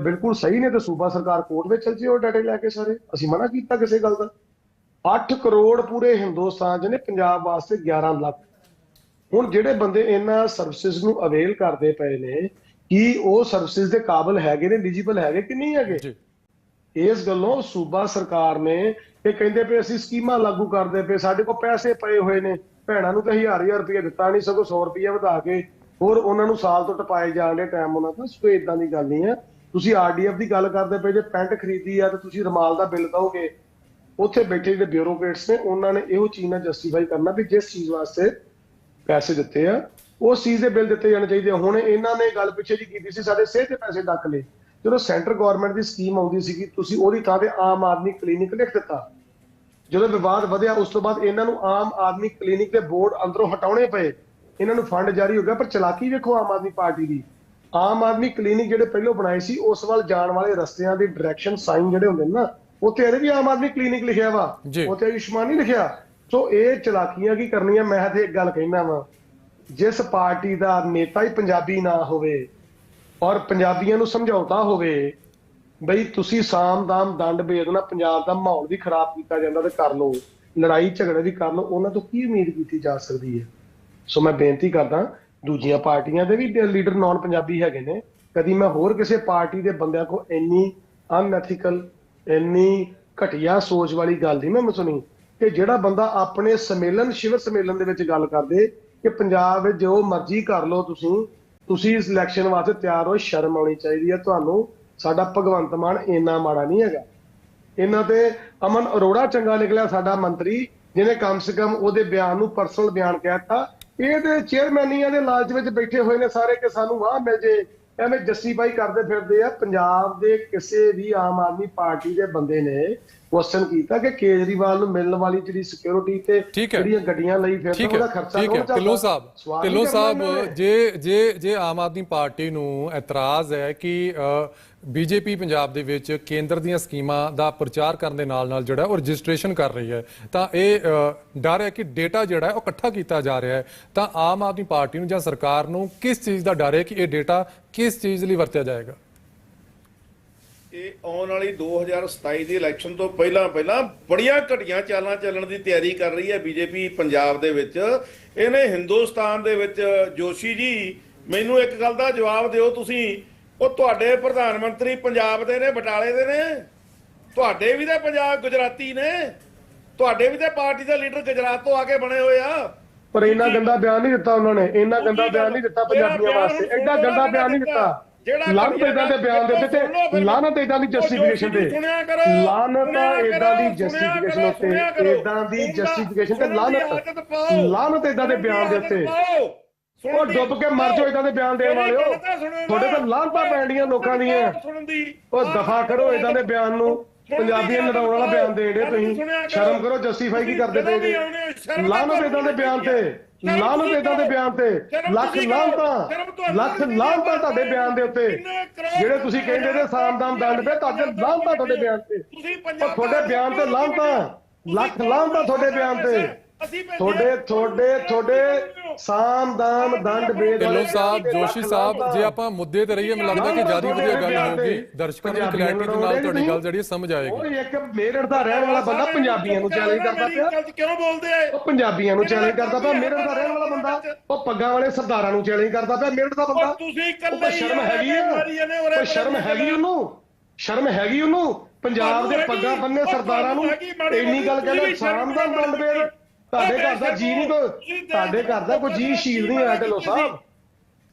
ਬਿਲਕੁਲ ਸਹੀ ਨੇ ਤੇ ਸੂਬਾ ਸਰਕਾਰ ਕੋਰਟ ਵਿੱਚ ਚਲ ਜੇ ਉਹ ਡਾਟੇ ਲੈ ਕੇ ਸਾਰੇ, ਅਸੀਂ ਮਨਾ ਕੀਤਾ ਕਿਸੇ ਗੱਲ ਦਾ। 8 ਕਰੋੜ ਪੂਰੇ ਹਿੰਦੁਸਤਾਨ 'ਚ ਨੇ ਪੰਜਾਬ ਵਾਸਤੇ 11 ਲੱਖ। ਹੁਣ ਜਿਹੜੇ ਬੰਦੇ ਇਹਨਾਂ ਸਰਵਿਸਿਜ਼ ਨੂੰ ਅਵੇਲ ਕਰਦੇ ਪਏ ਨੇ, ਕੀ ਉਹ ਸਰਵਿਸਿਜ਼ ਦੇ ਕਾਬਿਲ ਹੈਗੇ ਨੇ ਐਲੀਜੀਬਲ ਹੈਗੇ ਕਿ ਨਹੀਂ ਹੈਗੇ? ਇਸ ਗੱਲੋਂ ਸੂਬਾ ਸਰਕਾਰ ਨੇ ਇਹ ਕਹਿੰਦੇ ਪਏ ਅਸੀਂ ਸਕੀਮਾਂ ਲਾਗੂ ਕਰਦੇ ਪਏ, ਸਾਡੇ ਕੋਲ ਪੈਸੇ ਪਏ ਹੋਏ ਨੇ, ਭੈਣਾਂ ਨੂੰ ਤਾਂ ਹਜ਼ਾਰ ਹਜ਼ਾਰ ਰੁਪਏ ਦਿੱਤਾ ਨਹੀਂ, ਸਗੋਂ 100 ਰੁਪਏ ਵਧਾ ਕੇ ਹੋਰ ਉਹਨਾਂ ਨੂੰ ਸਾਲ ਤੋਂ ਟਪਾਏ ਜਾਂਦੇ ਟਾਈਮ ਉਹਨਾਂ ਦਾ ਕੋਈ ਇਦਾਂ ਦੀ ਗੱਲ ਨਹੀਂ ਹੈ। ਤੁਸੀਂ ਆਰਡੀਐਫ ਦੀ ਗੱਲ ਕਰਦੇ ਪਏ, ਜੇ ਪੈਂਟ ਖਰੀਦੀ ਆ ਤੇ ਤੁਸੀਂ ਰਮਾਲ ਦਾ ਬਿੱਲ ਦਓਗੇ। ਉੱਥੇ ਬੈਠੇ ਜਿਹੜੇ ਬਿਊਰੋਕ੍ਰੇਟਸ ਨੇ, ਉਹਨਾਂ ਨੇ ਇਹੋ ਚੀਜ਼ ਨਾਲ ਜਸਟੀਫਾਈ ਕਰਨਾ ਵੀ ਜਿਸ ਚੀਜ਼ ਵਾਸਤੇ ਪੈਸੇ ਦਿੱਤੇ ਆ, ਉਸ ਚੀਜ਼ ਦੇ ਬਿੱਲ ਦਿੱਤੇ ਜਾਣੇ ਚਾਹੀਦੇ ਆ। ਹੁਣ ਇਹਨਾਂ ਨੇ ਗੱਲ ਪਿੱਛੇ ਜੀ ਕੀਤੀ ਸੀ, ਸਾਡੇ ਸਿਹਤ ਦੇ ਪੈਸੇ ਡੱਕ ਲਏ। ਜਦੋਂ ਸੈਂਟਰ ਗਵਰਨਮੈਂਟ ਦੀ ਸਕੀਮ ਆਉਂਦੀ ਸੀਗੀ ਤੁਸੀਂ ਉਹਦੀ ਥਾਂ ਤੇ ਆਮ ਆਦਮੀ ਕਲੀਨਿਕ ਲਿਖ ਦਿੱਤਾ। ਜਦੋਂ ਵਿਵਾਦ ਵਧਿਆ ਉਸ ਤੋਂ ਬਾਅਦ ਇਹਨਾਂ ਨੂੰ ਆਮ ਆਦਮੀ ਕਲੀਨਿਕ ਦੇ ਬੋਰਡ ਅੰਦਰੋਂ ਹਟਾਉਣੇ ਪਏ। ਇਹਨਾਂ ਨੂੰ ਫੰਡ ਜਾਰੀ ਹੋ ਗਿਆ ਪਰ ਚਲਾਕੀ ਵੇਖੋ ਆਮ ਆਦਮੀ ਪਾਰਟੀ ਦੀ। ਆਮ ਆਦਮੀ ਕਲੀਨਿਕ ਜਿਹੜੇ ਪਹਿਲਾਂ ਬਣਾਏ ਸੀ ਉਸ ਵੱਲ ਜਾਣ ਵਾਲੇ ਰਸਤਿਆਂ ਦੀ ਡਾਇਰੈਕਸ਼ਨ ਸਾਈਨ ਜਿਹੜੇ ਹੁੰਦੇ ਨੇ ਨਾ ਉੱਥੇ ਇਹਦੇ ਵੀ ਆਮ ਆਦਮੀ ਕਲੀਨਿਕ ਲਿਖਿਆ ਵਾ। ਉੱਥੇ ਆਯੁਸ਼ਮਾਨ ਨਹੀਂ ਲਿਖਿਆ। ਸੋ ਇਹ ਚਲਾਕੀਆਂ ਕੀ ਕਰਨੀਆਂ ਮੈਂ ਤੇ ਇੱਕ ਗੱਲ ਕਹਿਣਾ ਵਾ। ਜਿਸ ਪਾਰਟੀ ਦਾ ਨੇਤਾ ਹੀ ਪੰਜਾਬੀ ਨਾ ਹੋਵੇ ਔਰ ਪੰਜਾਬੀਆਂ ਨੂੰ ਸਮਝਾਉਂਦਾ ਹੋਵੇ, ਬਈ ਤੁਸੀਂ ਸਾਮ ਦਾਮ ਦੰਡ ਭੇਦ ਪੰਜਾਬ ਦਾ ਮਾਹੌਲ ਵੀ ਖਰਾਬ ਕੀਤਾ ਜਾਂਦਾ ਤੇ ਕਰ ਲਓ, ਲੜਾਈ ਝਗੜੇ ਵੀ ਕਰ ਲਓ, ਉਹਨਾਂ ਤੋਂ ਕੀ ਉਮੀਦ ਕੀਤੀ ਜਾ ਸਕਦੀ ਹੈ? ਸੋ ਮੈਂ ਬੇਨਤੀ ਕਰਦਾ, ਦੂਜੀਆਂ ਪਾਰਟੀਆਂ ਦੇ ਵੀ ਲੀਡਰ ਨਾਨ ਪੰਜਾਬੀ ਹੈਗੇ ਨੇ, ਕਦੀ ਮੈਂ ਹੋਰ ਕਿਸੇ ਪਾਰਟੀ ਦੇ ਬੰਦਿਆਂ ਕੋ ਇੰਨੀ ਅਨਐਥੀਕਲ ਇੰਨੀ ਘਟੀਆ ਸੋਚ ਵਾਲੀ ਗੱਲ ਨਹੀਂ ਮੈਂ ਸੁਣੀ, ਕਿ ਜਿਹੜਾ ਬੰਦਾ ਆਪਣੇ ਸੰਮੇਲਨ ਸ਼ਿਵਰ ਸੰਮੇਲਨ ਦੇ ਵਿੱਚ ਗੱਲ ਕਰਦੇ, ਕਿ ਪੰਜਾਬ ਵਿੱਚ ਜੋ ਮਰਜ਼ੀ ਕਰ ਲਓ ਤੁਸੀਂ ਤੁਸੀਂ ਇਸ ਇਲੈਕਸ਼ਨ ਵਾਸਤੇ ਤਿਆਰ ਹੋ ਸ਼ਰਮ ਆਉਣੀ ਚਾਹੀਦੀ ਹੈ ਤੁਹਾਨੂੰ। ਸਾਡਾ ਭਗਵੰਤ ਮਾਨ ਇੰਨਾ ਮਾੜਾ ਨਹੀਂ ਹੈਗਾ। ਇਹਨਾਂ ਤੇ ਅਮਨ ਅਰੋੜਾ ਚੰਗਾ ਨਿਕਲਿਆ, ਸਾਡਾ ਮੰਤਰੀ, ਜਿਹਨੇ ਕਮ ਸੇ ਕਮ ਉਹਦੇ ਬਿਆਨ ਨੂੰ ਪਰਸਨਲ ਬਿਆਨ ਕਹਿਤਾ ਇਹ ਤੇ ਚੇਅਰਮੈਨੀਆਂ ਦੇ ਲਾਲਚ ਵਿੱਚ ਬੈਠੇ ਹੋਏ ਨੇ ਸਾਰੇ ਕਿ ਸਾਨੂੰ ਵਾਹ ਮਿਲ ਜੇ। ਐਵੇਂ ਜੱਸੀ ਬਾਈ ਕਰਦੇ ਫਿਰਦੇ ਆ, ਪੰਜਾਬ ਦੇ ਕਿਸੇ ਵੀ ਆਮ ਆਦਮੀ ਪਾਰਟੀ ਦੇ ਬੰਦੇ ਨੇ ਕੁਐਸਚਨ ਕੀਤਾ ਕਿ ਕੇਜਰੀਵਾਲ ਨੂੰ ਮਿਲਣ ਵਾਲੀ ਜਿਹੜੀ ਸਿਕਿਉਰਿਟੀ ਤੇ। ਜਿਹੜੀਆਂ ਗੱਡੀਆਂ ਲਈ ਠੀਕ ਉਹਦਾ ਖਰਚਾ ਠੀਕ ਹੈ? ਢਿੱਲੋਂ ਸਾਹਿਬ ਢਿੱਲੋਂ ਸਾਹਿਬ। ਜੇ ਜੇ ਜੇ ਆਮ ਆਦਮੀ ਪਾਰਟੀ ਨੂੰ ਇਤਰਾਜ਼ ਹੈ ਕਿ ਬੀਜੇਪੀ ਪੰਜਾਬ ਦੇ ਵਿੱਚ ਕੇਂਦਰ ਦੀਆਂ ਸਕੀਮਾਂ ਦਾ ਪ੍ਰਚਾਰ ਕਰਨ ਦੇ ਨਾਲ ਨਾਲ ਜਿਹੜਾ ਉਹ ਰਜਿਸਟ੍ਰੇਸ਼ਨ ਕਰ ਰਹੀ ਹੈ ਤਾਂ ਇਹ ਡਰ ਹੈ ਕਿ ਡੇਟਾ ਜਿਹੜਾ ਹੈ ਉਹ ਇਕੱਠਾ ਕੀਤਾ ਜਾ ਰਿਹਾ ਹੈ ਤਾਂ ਆਮ ਆਦਮੀ ਪਾਰਟੀ ਨੂੰ ਜਾਂ ਸਰਕਾਰ ਨੂੰ ਕਿਸ ਚੀਜ਼ ਦਾ ਡਰ ਹੈ ਕਿ ਇਹ ਡੇਟਾ ਕਿਸ ਚੀਜ਼ ਲਈ ਵਰਤਿਆ ਜਾਏਗਾ ਇਹ ਆਉਣ ਵਾਲੀ 2027 ਦੀ ਇਲੈਕਸ਼ਨ ਤੋਂ ਪਹਿਲਾਂ ਪਹਿਲਾਂ ਬੜੀਆਂ ਘਟੀਆਂ ਚਾਲਾਂ ਚੱਲਣ ਦੀ ਤਿਆਰੀ ਕਰ ਰਹੀ ਹੈ ਬੀਜੇਪੀ ਪੰਜਾਬ ਦੇ ਵਿੱਚ। ਇਹਨੇ ਹਿੰਦੁਸਤਾਨ ਦੇ ਵਿੱਚ ਜੋਸ਼ੀ ਜੀ ਮੈਨੂੰ ਇੱਕ ਗੱਲ ਦਾ ਜਵਾਬ ਦਿਓ ਤੁਸੀਂ। ਉਹ ਤੁਹਾਡੇ ਪ੍ਰਧਾਨ ਮੰਤਰੀ ਪੰਜਾਬ ਦੇ ਨੇ ਬਟਾਲੇ ਦੇ ਨੇ। ਤੁਹਾਡੇ ਵੀ ਤੇ ਪੰਜਾਬ ਗੁਜਰਾਤੀ ਨੇ। ਤੁਹਾਡੇ ਵੀ ਤੇ ਪਾਰਟੀ ਦੇ ਲੀਡਰ ਗੁਜਰਾਤ ਤੋਂ ਆ ਕੇ ਬਣੇ ਹੋਏ ਆ। ਪਰ ਇੰਨਾ ਗੰਦਾ ਬਿਆਨ ਨਹੀਂ ਦਿੱਤਾ ਉਹਨਾਂ ਨੇ। ਇੰਨਾ ਗੰਦਾ ਬਿਆਨ ਨਹੀਂ ਦਿੱਤਾ ਪੰਜਾਬੀਆਂ ਵਾਸਤੇ। ਐਡਾ ਗੰਦਾ ਬਿਆਨ ਨਹੀਂ ਦਿੱਤਾ। ਲਾਨਤ ਇਦਾਂ ਦੇ ਬਿਆਨ ਦਿੱਤੇ ਤੇ ਲਾਨਤ ਇਦਾਂ ਦੀ ਜਸਟੀਫਿਕੇਸ਼ਨ ਤੇ। ਲਾਨਤ ਇਦਾਂ ਦੀ ਜਸਟੀਫਿਕੇਸ਼ਨ ਉੱਤੇ ਇਦਾਂ ਦੀ ਜਸਟੀਫਿਕੇਸ਼ਨ ਤੇ ਲਾਨਤ ਲਾਨਤ ਇਦਾਂ ਦੇ ਬਿਆਨ ਦੇ ਉੱਤੇ। ਉਹ ਡੁੱਬ ਕੇ ਮਰ ਜਾਓ ਇਦਾਂ ਦੇ ਬਿਆਨ ਦੇਣ ਵਾਲਿਓ। ਤੁਹਾਡੇ ਤਾਂ ਲਾਹਨਤਾਂ ਪੈਣੀਆਂ ਲੋਕਾਂ ਦੀਆਂ। ਉਹ ਦਫਾ ਕਰੋ ਇਦਾਂ ਦੇ ਬਿਆਨ ਨੂੰ। ਪੰਜਾਬੀਆਂ ਲੜਾਉਣ ਵਾਲਾ ਬਿਆਨ ਦੇ ਰਹੇ ਤੁਸੀਂ। ਸ਼ਰਮ ਕਰੋ ਜਸਟੀਫਾਈ ਕੀ ਕਰਦੇ ਪਏ ਜੀ। ਲਾਨਤ ਇਦਾਂ ਦੇ ਬਿਆਨ ਤੇ ਲਾਨਤ ਇਦਾਂ ਦੇ ਬਿਆਨ ਤੇ। ਲੱਖ ਲਾਹਨਤਾਂ ਲੱਖ ਲਾਹਨਤਾਂ ਤੁਹਾਡੇ ਬਿਆਨ ਦੇ ਉੱਤੇ। ਜਿਹੜੇ ਤੁਸੀਂ ਕਹਿੰਦੇ ਨੇ ਸਾਮਦਾਮ ਦੰਡ ਪਏ ਤੁਹਾਡੇ ਲਾਹਨਤਾਂ ਤੁਹਾਡੇ ਬਿਆਨ ਤੇ। ਤੁਹਾਡੇ ਬਿਆਨ ਤੇ ਲਾਹਨਤਾਂ ਲੱਖ ਲਾਹਨਤਾਂ ਤੁਹਾਡੇ ਬਿਆਨ ਤੇ। ਤੁਹਾਡੇ ਤੁਹਾਡੇ ਤੁਹਾਡੇ ਸਾਮਦਾਮ ਦੰਡ ਬੇਦ ਢਿੱਲੋਂ ਸਾਹਿਬ ਜੋਸ਼ੀ ਸਾਹਿਬ ਜੇ ਆਪਾਂ ਮੁੱਦੇ ਤੇ ਰਹੀਏ ਮੈਨੂੰ ਲੱਗਦਾ ਕਿ ਜ਼ਿਆਦਾ ਵਧੀਆ ਗੱਲ ਹੋਊਗੀ ਦਰਸ਼ਕਾਂ ਨੂੰ ਕਲੈਰਿਟੀ ਦੇ ਨਾਲ ਤੁਹਾਡੀ ਗੱਲ ਜਿਹੜੀ ਸਮਝ ਉਹ ਆਏਗੀ ਇੱਕ ਮੇਰਠ ਦਾ ਰਹਿਣ ਵਾਲਾ ਬੰਦਾ ਪੰਜਾਬੀਆਂ ਨੂੰ ਚੈਲੰਜ ਕਰਦਾ ਪਿਆ। ਕਿਉਂ ਬੋਲਦੇ ਆ ਉਹ ਪੰਜਾਬੀਆਂ ਨੂੰ ਚੈਲੰਜ ਕਰਦਾ ਪਿਆ ਮੇਰਠ ਦਾ ਰਹਿਣ ਵਾਲਾ ਬੰਦਾ। ਉਹ ਪੱਗਾਂ ਵਾਲੇ ਸਰਦਾਰਾਂ ਨੂੰ ਚੈਲੰਜ ਕਰਦਾ ਪਿਆ ਮੇਰਠ ਦਾ ਬੰਦਾ। ਉਹ ਤੁਸੀਂ ਇਕੱਲੇ ਉਹ ਕੋਈ ਸ਼ਰਮ ਹੈਗੀ ਕੋਈ ਸ਼ਰਮ ਹੈਗੀ ਉਹਨੂੰ। ਸ਼ਰਮ ਹੈਗੀ ਉਹਨੂੰ। ਪੰਜਾਬ ਦੇ ਪੱਗਾਂ ਬੰਨੇ ਉਹ ਸਰਦਾਰਾਂ ਨੂੰ ਇੰਨੀ ਗੱਲ ਕਹਿੰਦੇ ਸ਼ਾਮ ਦਾ ਦੰਡ ਵੇਰ ਤੁਹਾਡੇ ਘਰ ਦਾ ਜੀ ਨਹੀਂ ਕੋਈ ਤੁਹਾਡੇ ਘਰ ਦਾ ਕੋਈ ਜੀ ਸ਼ਹੀਦ ਨਹੀਂ ਹੋਇਆ ਢਿੱਲੋਂ ਸਾਹਿਬ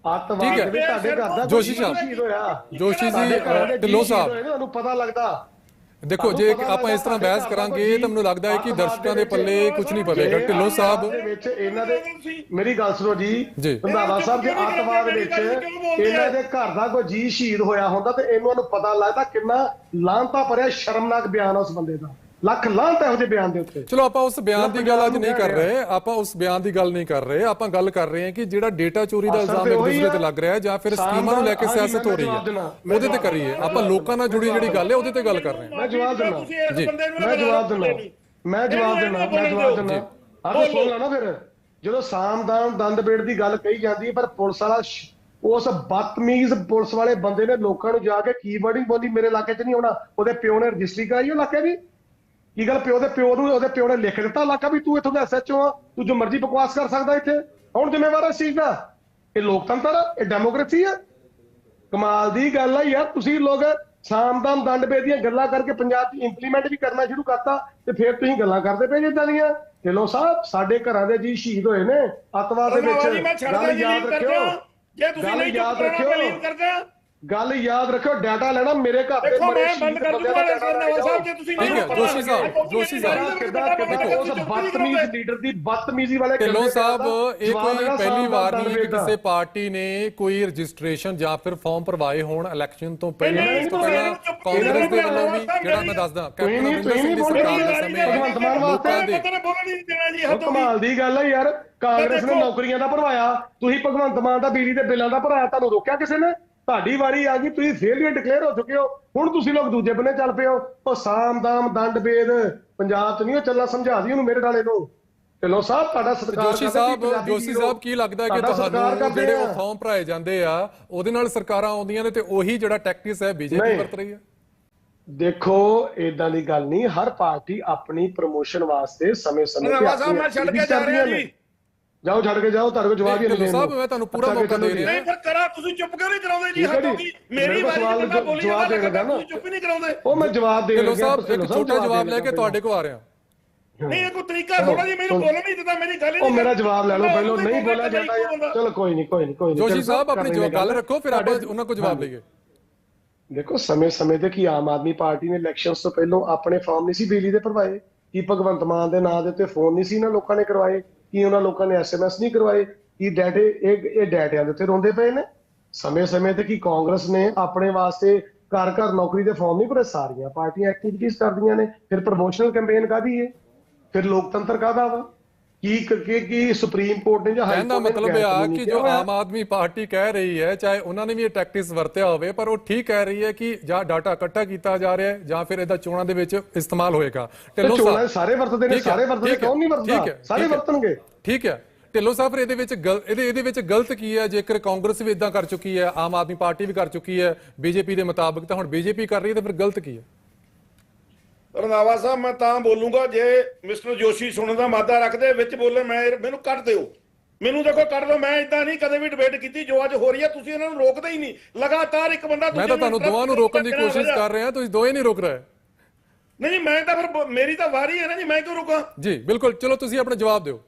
ਅੱਤਵਾਦ ਠੀਕ ਹੈ। ਦੇ ਵਿੱਚ ਤੁਹਾਡੇ ਘਰ ਦਾ ਕੋਈ ਜੋਸ਼ੀ ਸਾਹਿਬ। ਸ਼ਹੀਦ ਹੋਇਆ ਜੋਸ਼ੀ ਜੀ, ਦੇ ਢਿੱਲੋਂ ਸਾਹਿਬ। ਤੁਹਾਨੂੰ ਪਤਾ ਲੱਗਦਾ ਦੇਖੋ ਜੇ ਆਪਾਂ ਇਸ ਤਰ੍ਹਾਂ ਬਹਿਸ ਕਰਾਂਗੇ ਤਾਂ ਮੈਨੂੰ ਲੱਗਦਾ ਹੈ ਕਿ ਦਰਸ਼ਕਾਂ ਦੇ ਪੱਲੇ ਕੁਝ ਨਹੀਂ ਪਵੇਗਾ ਢਿੱਲੋਂ ਸਾਹਿਬ ਦੇ ਵਿੱਚ ਇਹਨਾਂ ਦੇ ਮੇਰੀ ਗੱਲ ਸੁਣੋ ਜੀ। ਰੰਧਾਵਾ ਸਾਹਿਬ ਜੇ ਅੱਤਵਾਦ ਵਿੱਚ ਇਹਨਾਂ ਦੇ ਘਰ ਦਾ ਕੋਈ ਜੀ ਸ਼ਹੀਦ ਹੋਇਆ ਹੁੰਦਾ ਤੇ ਇਹਨਾਂ ਨੂੰ ਪਤਾ ਲੱਗਦਾ ਕਿੰਨਾ ਲਾਂਤਾ ਭਰਿਆ ਸ਼ਰਮਨਾਕ ਬਿਆਨ ਆ ਉਸ ਬੰਦੇ ਦਾ ਲੱਖ ਲਾਂਤ ਇਹੋ ਜਿਹੇ ਬਿਆਨ ਦੇ ਉੱਤੇ। ਚਲੋ ਆਪਾਂ ਉਸ ਬਿਆਨ ਦੀ ਗੱਲ ਅੱਜ ਨਹੀਂ ਕਰ ਰਹੇ ਆਪਾਂ ਉਸ ਬਿਆਨ ਦੀ ਗੱਲ ਨਹੀਂ ਕਰ ਰਹੇ ਆਪਾਂ ਗੱਲ ਕਰ ਰਹੇ ਹਾਂ ਕਿ ਜਿਹੜਾ ਡੇਟਾ ਚੋਰੀ ਦਾ ਇਲਜ਼ਾਮ ਇੱਕ ਦੂਸਰੇ ਤੇ। ਲੱਗ ਰਿਹਾ ਹੈ ਜਾਂ ਫਿਰ ਸਾਮ ਸਕੀਮਾਂ ਨੂੰ ਲੈ ਕੇ ਦਾ- ਸਿਆਸਤ ਹੋ ਰਹੀ ਹੈ। ਉਹਦੇ ਤੇ ਕਰੀਏ। ਆਪਾਂ ਲੋਕਾਂ ਨਾਲ ਜੁੜੀ ਜਿਹੜੀ ਗੱਲ ਹੈ ਉਹਦੇ ਤੇ ਗੱਲ ਕਰ ਰਹੇ ਹਾਂ। ਮੈਂ ਜਵਾਬ ਦਿੰਦਾ। ਜੀ। ਮੈਂ ਜਵਾਬ ਦਿੰਦਾ। ਮੈਂ ਜਵਾਬ ਦਿੰਦਾ। ਮੈਂ ਜਵਾਬ ਦਿੰਦਾ। ਆਹ ਸੁਣ ਲਾ ਨਾ ਫਿਰ। ਜਦੋਂ ਸਾਮਦਾਨ ਦੰਦ ਬੇੜ ਦੀ ਗੱਲ ਕਹੀ ਜਾਂਦੀ ਹੈ ਪਰ ਪੁਲਿਸ ਵਾਲਾ ਉਸ ਬਦਤਮੀਜ਼ ਪੁਲਿਸ ਵਾਲੇ ਬੰਦੇ ਨੇ ਲੋਕਾਂ ਨੂੰ ਜਾ ਕੇ ਕੀ ਵਰਡਿੰਗ ਬੋਲੀ ਮੇਰੇ ਇਲਾਕੇ 'ਚ ਨਹੀਂ ਆਉਣਾ। ਉਹਦੇ ਪਿਓ ਨੇ ਰਜਿਸਟਰੀ ਕਰਾਈ ਉਹ ਇਲਾਕੇ ਦੀ। ਕੀ ਗੱਲ ਪਿਓ ਦੇ ਪਿਓ ਨੂੰ ਉਹਦੇ ਪਿਓ ਨੇ ਲਿਖ ਦਿੱਤਾ? ਇਲਾਕਾ ਵੀ ਤੂੰ ਇੱਥੋਂ ਦਾ ਐਸਐਚਓ ਆ। ਤੂੰ ਜੋ ਮਰਜ਼ੀ ਬਕਵਾਸ ਕਰ ਸਕਦਾ ਇੱਥੇ। ਕੌਣ ਜ਼ਿੰਮੇਵਾਰ ਹੈ ਇਸ ਚੀਜ਼ ਦਾ? ਇਹ ਲੋਕਤੰਤਰ ਆ ਇਹ ਡੈਮੋਕ੍ਰੇਸੀ ਆ। ਕਮਾਲ ਦੀ ਗੱਲ ਆ ਯਾਰ ਤੁਸੀਂ ਲੋਕ ਸਾਮਦਾਮ ਦੰਡ ਬੇ ਦੀਆਂ ਗੱਲਾਂ ਕਰਕੇ ਪੰਜਾਬ 'ਚ ਇੰਪਲੀਮੈਂਟ ਵੀ ਕਰਨਾ ਸ਼ੁਰੂ ਕਰਤਾ ਤੇ ਫਿਰ ਤੁਸੀਂ ਗੱਲਾਂ ਕਰਦੇ ਪਏ ਜਿੱਦਾਂ ਦੀਆਂ। ਢਿੱਲੋਂ ਸਾਹਿਬ ਸਾਡੇ ਘਰਾਂ ਦੇ ਜੀ ਸ਼ਹੀਦ ਹੋਏ ਨੇ ਅੱਤਵਾਦ ਦੇ ਵਿੱਚ। ਗੱਲ ਯਾਦ ਰੱਖਿਓ। ਜੇ ਤੁਸੀਂ ਨਹੀਂ ਯਾਦ ਰੱਖਿਓ। ਕਰਦਾ ਗੱਲ ਯਾਦ ਰੱਖਿਓ ਡਾਟਾ ਲੈਣਾ ਮੇਰੇ ਘਰ ਦੇ ਦੇਖੋ ਮੈਂ ਬੰਦ ਕਰ ਦੂੰਗਾ ਸਾਹਿਬ ਜੇ। ਤੁਸੀਂ ਠੀਕ ਹੈ, ਪਤਾ ਜੋਸ਼ੀ। ਸਾਹਿਬ, ਜੋਸ਼ੀ ਸਾਹਿਬ। ਕਿੱਦਾਂ ਕਿੱਦਾਂ ਉਸ ਬਦਤਮੀਜ਼ ਲੀਡਰ ਦੀ ਬਦਤਮੀਜ਼ੀ ਵਾਲੇ ਢਿੱਲੋਂ ਸਾਹਿਬ ਇਹ ਕੋਈ ਪਹਿਲੀ ਵਾਰ ਨਹੀਂ ਕਿ। ਕਿਸੇ ਪਾਰਟੀ ਨੇ ਕੋਈ ਰਜਿਸਟ੍ਰੇਸ਼ਨ ਜਾਂ ਫਿਰ ਫਾਰਮ ਭਰਵਾਏ ਹੋਣ ਇਲੈਕਸ਼ਨ ਤੋਂ ਪਹਿਲਾਂ ਨਹੀਂ, ਇਸ ਤੋਂ ਪਹਿਲਾਂ ਕਾਂਗਰਸ ਦੇ ਵੱਲੋਂ ਵੀ ਜਿਹੜਾ ਮੈਂ ਦੱਸਦਾ ਕੈਪਟਨ ਨਹੀਂ- ਅਮਰਿੰਦਰ ਤੁਸੀਂ ਸਿੰਘ ਦੀ ਨਹੀਂ ਸਰਕਾਰ ਦੇ ਸਮੇਂ ਭਗਵੰਤ ਮਾਨ ਵਾਸਤੇ ਨਹੀਂ ਨਹੀਂ ਕਮਾਲ ਦੀ ਗੱਲ ਹੈ ਯਾਰ ਕਾਂਗਰਸ ਨੇ ਦੇਖੋ। ਨੌਕਰੀਆਂ ਦਾ ਭਰਵਾਇਆ ਤੁਸੀਂ ਭਗਵੰਤ ਮਾਨ ਦਾ ਬਿਜਲੀ ਦੇ ਬਿੱਲਾਂ ਦਾ ਭਰਾਇਆ ਤੁਹਾਨੂੰ ਰੋਕਿਆ ਕਿਸੇ ਨੇ ਤੁਹਾਡੀ ਵਾਰੀ ਆ ਗਈ ਤੁਸੀਂ ਫੇਲਿਅਰ ਡਿਕਲੇਅਰ ਹੋ ਚੁੱਕੇ ਹੋ ਹੁਣ ਤੁਸੀਂ ਲੋਕ ਦੂਜੇ ਬੰਨੇ ਚੱਲ ਪਏ ਹੋ ਉਹ ਸਾਮ ਦਾਮ ਦੰਡ ਬੇਦ ਪੰਜਾਬ 'ਚ ਨਹੀਂ ਉਹ ਚੱਲਾ ਸਮਝਾ ਦੀ ਉਹਨੂੰ ਮੇਰੇ ਨਾਲੇ ਨੂੰ ਢਿੱਲੋਂ ਸਾਹਿਬ ਤੁਹਾਡਾ ਸਤਿਕਾਰ ਜੋਸ਼ੀ ਸਾਹਿਬ ਜੋਸ਼ੀ। ਸਾਹਿਬ ਕੀ ਲੱਗਦਾ ਹੈ ਕਿ ਤੁਹਾਨੂੰ ਜਿਹੜੇ। ਉਹ ਫਾਰਮ ਭਰਾਏ ਜਾਂਦੇ ਆ ਉਹਦੇ ਨਾਲ ਸਰਕਾਰਾਂ ਆਉਂਦੀਆਂ ਨੇ ਤੇ ਉਹੀ ਜਿਹੜਾ ਟੈਕਟਿਸ ਹੈ ਬੀਜੇਪੀ। ਵਰਤ ਰਹੀ ਹੈ ਦੇਖੋ ਇਦਾਂ ਦੀ ਗੱਲ ਨਹੀਂ ਹਰ ਪਾਰਟੀ ਆਪਣੀ ਪ੍ਰੋਮੋਸ਼ਨ ਵਾਸਤੇ ਸਮੇਂ-ਸਮੇਂ ਤੇ ਆਪਣੀ ਛੱਡ ਕੇ ਜਾ ਰਿਹਾ ਕਰਦੀਆਂ ਜੀ। ਜਾਓ ਛੱਡ ਕੇ ਜਾਓ ਤੁਹਾਡੇ ਕੋਲ ਜਵਾਬ ਹੀ ਨਹੀਂ ਸਾਹਿਬ, ਦੇਣ ਮੈਂ ਤੁਹਾਨੂੰ ਪੂਰਾ ਮੌਕਾ ਦੇ। ਰਿਹਾ। ਨਹੀਂ ਫਿਰ ਕਰਾ ਤੁਸੀਂ ਚੁੱਪ ਕਿਉਂ ਨਹੀਂ ਕਰਾਉਂਦੇ? ਜੀ ਠੀਕ ਹੈ ਹੱਦੋਂ ਜੀ। ਕੀ ਮੇਰੀ ਵਾਰੀ ਚ ਬੰਦਾ ਬੋਲੀ ਜਵਾਬ ਜਾਂਦਾ ਦੇਣ ਲੱਗਾ। ਨਾ। ਤੁਸੀਂ ਚੁੱਪ ਹੀ ਨਹੀਂ ਕਰਾਉਂਦੇ। ਉਹ ਮੈਂ ਜਵਾਬ ਦੇ ਲੱਗਿਆ, ਸਾਹਿਬ ਇੱਕ ਛੋਟਾ ਜਵਾਬ ਲੈ ਕੇ ਤੁਹਾਡੇ ਕੋਲ ਆ ਰਿਹਾ ਨਹੀਂ ਇਹ ਕੋਈ ਤਰੀਕਾ ਥੋੜਾ ਜੀ ਮੈਨੂੰ ਬੋਲਣ ਨਹੀਂ ਦਿੱਤਾ ਮੇਰੀ ਗੱਲ ਹੀ ਉਹ ਨਹੀਂ ਮੇਰਾ ਜਵਾਬ ਲੈ ਲਓ ਪਹਿਲਾਂ ਨਹੀਂ ਕੋਈ ਬੋਲਿਆ ਜਾਂਦਾ। ਚਲੋ ਕੋਈ ਨਹੀਂ ਕੋਈ ਨਹੀਂ ਕੋਈ ਨਹੀਂ। ਜੋਸ਼ੀ ਸਾਹਿਬ ਆਪਣੀ ਕਰ ਜੋ ਲੈਂਦੇ ਗੱਲ ਰੱਖੋ ਫਿਰ ਆਪਾਂ ਉਹਨਾਂ ਕੋਲ ਜਵਾਬ ਲਈਏ। ਦੇਖੋ ਸਮੇਂ-ਸਮੇਂ ਤੇ ਕੀ ਆਮ ਆਦਮੀ ਪਾਰਟੀ ਨੇ ਇਲੈਕਸ਼ਨਸ ਤੋਂ ਪਹਿਲਾਂ ਆਪਣੇ ਫਾਰਮ ਨਹੀਂ ਸੀ ਬਿਜਲੀ ਦੇ ਭਰਵਾਏ। ਕੀ ਭਗਵੰਤ ਮਾਨ ਦੇ ਨਾਂ ਦੇ ਉੱਤੇ ਫੋਨ ਨਹੀਂ ਸੀ ਨਾ ਲੋਕਾਂ ਨੇ ਕਰਵਾਏ? ਕੀ ਉਹਨਾਂ ਲੋਕਾਂ ਨੇ ਐਸਐਮਐਸ ਨਹੀਂ ਕਰਵਾਏ? ਕੀ ਡੈਟੇ ਇਹ ਇਹ ਡਾਟਿਆਂ ਦੇ ਉੱਤੇ ਰੋਂਦੇ ਪਏ ਨੇ? ਸਮੇਂ-ਸਮੇਂ ਤੇ ਕੀ ਕਾਂਗਰਸ ਨੇ ਆਪਣੇ ਵਾਸਤੇ ਘਰ ਘਰ ਨੌਕਰੀ ਦੇ ਫਾਰਮ ਨਹੀਂ ਭਰੇ? ਸਾਰੀਆਂ ਪਾਰਟੀਆਂ ਐਕਟੀਵਿਟੀਜ਼ ਕਰਦੀਆਂ ਨੇ। ਫਿਰ ਪ੍ਰਮੋਸ਼ਨਲ ਕੈਂਪੇਨ ਕਾਦੀ ਹੈ ਫਿਰ ਲੋਕਤੰਤਰ ਕਾਦਾ ਵਾ? ਕੀ ਕੀ ਕੀ ਸੁਪਰੀਮ ਕੋਰਟ ਨੇ ਜਾਂ ਹਾਈ ਕੋਰਟ ਨੇ ਮਤਲਬ ਇਹ ਆ ਕਿ ਜੋ? ਆਮ ਆਦਮੀ ਪਾਰਟੀ ਕਹਿ ਰਹੀ ਹੈ ਚਾਹੇ ਉਹਨਾਂ ਨੇ ਵੀ ਇਹ ਟੈਕਟਿਕਸ ਵਰਤਿਆ ਹੋਵੇ ਪਰ ਉਹ ਠੀਕ ਕਹਿ ਰਹੀ ਹੈ ਕਿ ਜਾਂ ਡਾਟਾ ਇਕੱਠਾ ਕੀਤਾ ਜਾ ਰਿਹਾ ਹੈ ਜਾਂ ਫਿਰ ਇਹਦਾ ਚੋਣਾਂ ਦੇ ਵਿੱਚ ਇਸਤੇਮਾਲ ਹੋਏਗਾ। ਢਿੱਲੋਂ ਚੋਣਾਂ ਸਾਹਿਬ ਸਾਰੇ ਵਰਤਦੇ ਨੇ ਸਾਰੇ ਵਰਤਦੇ ਕੌਣ ਨਹੀਂ ਵਰਤਦਾ? ਸਾਰੇ। ਵਰਤਣਗੇ। ਠੀਕ ਹੈ। ਢਿੱਲੋਂ ਸਾਹਿਬ ਇਹਦੇ ਵਿੱਚ ਇਹਦੇ ਇਹਦੇ ਵਿੱਚ ਗਲਤ ਕੀ ਹੈ? ਜੇਕਰ ਕਾਂਗਰਸ ਵੀ ਇਦਾਂ ਕਰ ਚੁੱਕੀ ਹੈ ਆਮ ਆਦਮੀ ਪਾਰਟੀ ਵੀ ਕਰ ਚੁੱਕੀ ਹੈ ਬੀਜੇਪੀ ਦੇ ਮੁਤਾਬਕ ਤਾਂ ਹੁਣ ਬੀਜੇਪੀ ਕਰ ਰਹੀ ਹੈ ਤਾਂ ਫਿਰ ਗਲਤ ਕੀ ਹੈ? ਰੰਧਾਵਾ ਸਾਹਿਬ ਮੈਂ ਤਾਂ ਬੋਲੂੰਗਾ ਜੇ ਮਿਸਟਰ ਜੋਸ਼ੀ ਸੁਣਨ ਦਾ ਮਾਦਾ ਰੱਖਦੇ ਵਿੱਚ ਬੋਲੇ ਮੈਂ ਮੈਨੂੰ ਕੱਢ ਦਿਓ। ਮੈਨੂੰ ਦੇਖੋ ਕੱਢ ਦਿਓ ਮੈਂ ਇਦਾਂ ਨਹੀਂ ਕਦੇ ਵੀ ਡਿਬੇਟ ਕੀਤੀ ਜੋ ਅੱਜ ਹੋ ਰਹੀ ਹੈ ਤੁਸੀਂ ਇਹਨਾਂ ਨੂੰ ਰੋਕਦੇ ਹੀ ਨਹੀਂ। ਲਗਾਤਾਰ ਇੱਕ ਬੰਦਾ ਮੈਂ ਤਾਂ ਤੁਹਾਨੂੰ ਦੋਵਾਂ ਨੂੰ ਰੋਕਣ ਦੀ ਕੋਸ਼ਿਸ਼। ਕਰ ਰਿਹਾ ਤੁਸੀਂ ਦੋਏ ਨਹੀਂ ਰੁਕ ਰਹੇ। ਨਹੀਂ ਮੈਂ ਤਾਂ ਫਿਰ ਮੇਰੀ ਤਾਂ ਵਾਰੀ ਹੈ ਨਾ ਜੀ ਮੈਂ ਕਿਉਂ ਰੁਕਾਂ? ਜੀ ਬਿਲਕੁਲ ਚਲੋ ਤੁਸੀਂ ਆਪਣਾ ਜਵਾਬ ਦਿਓ।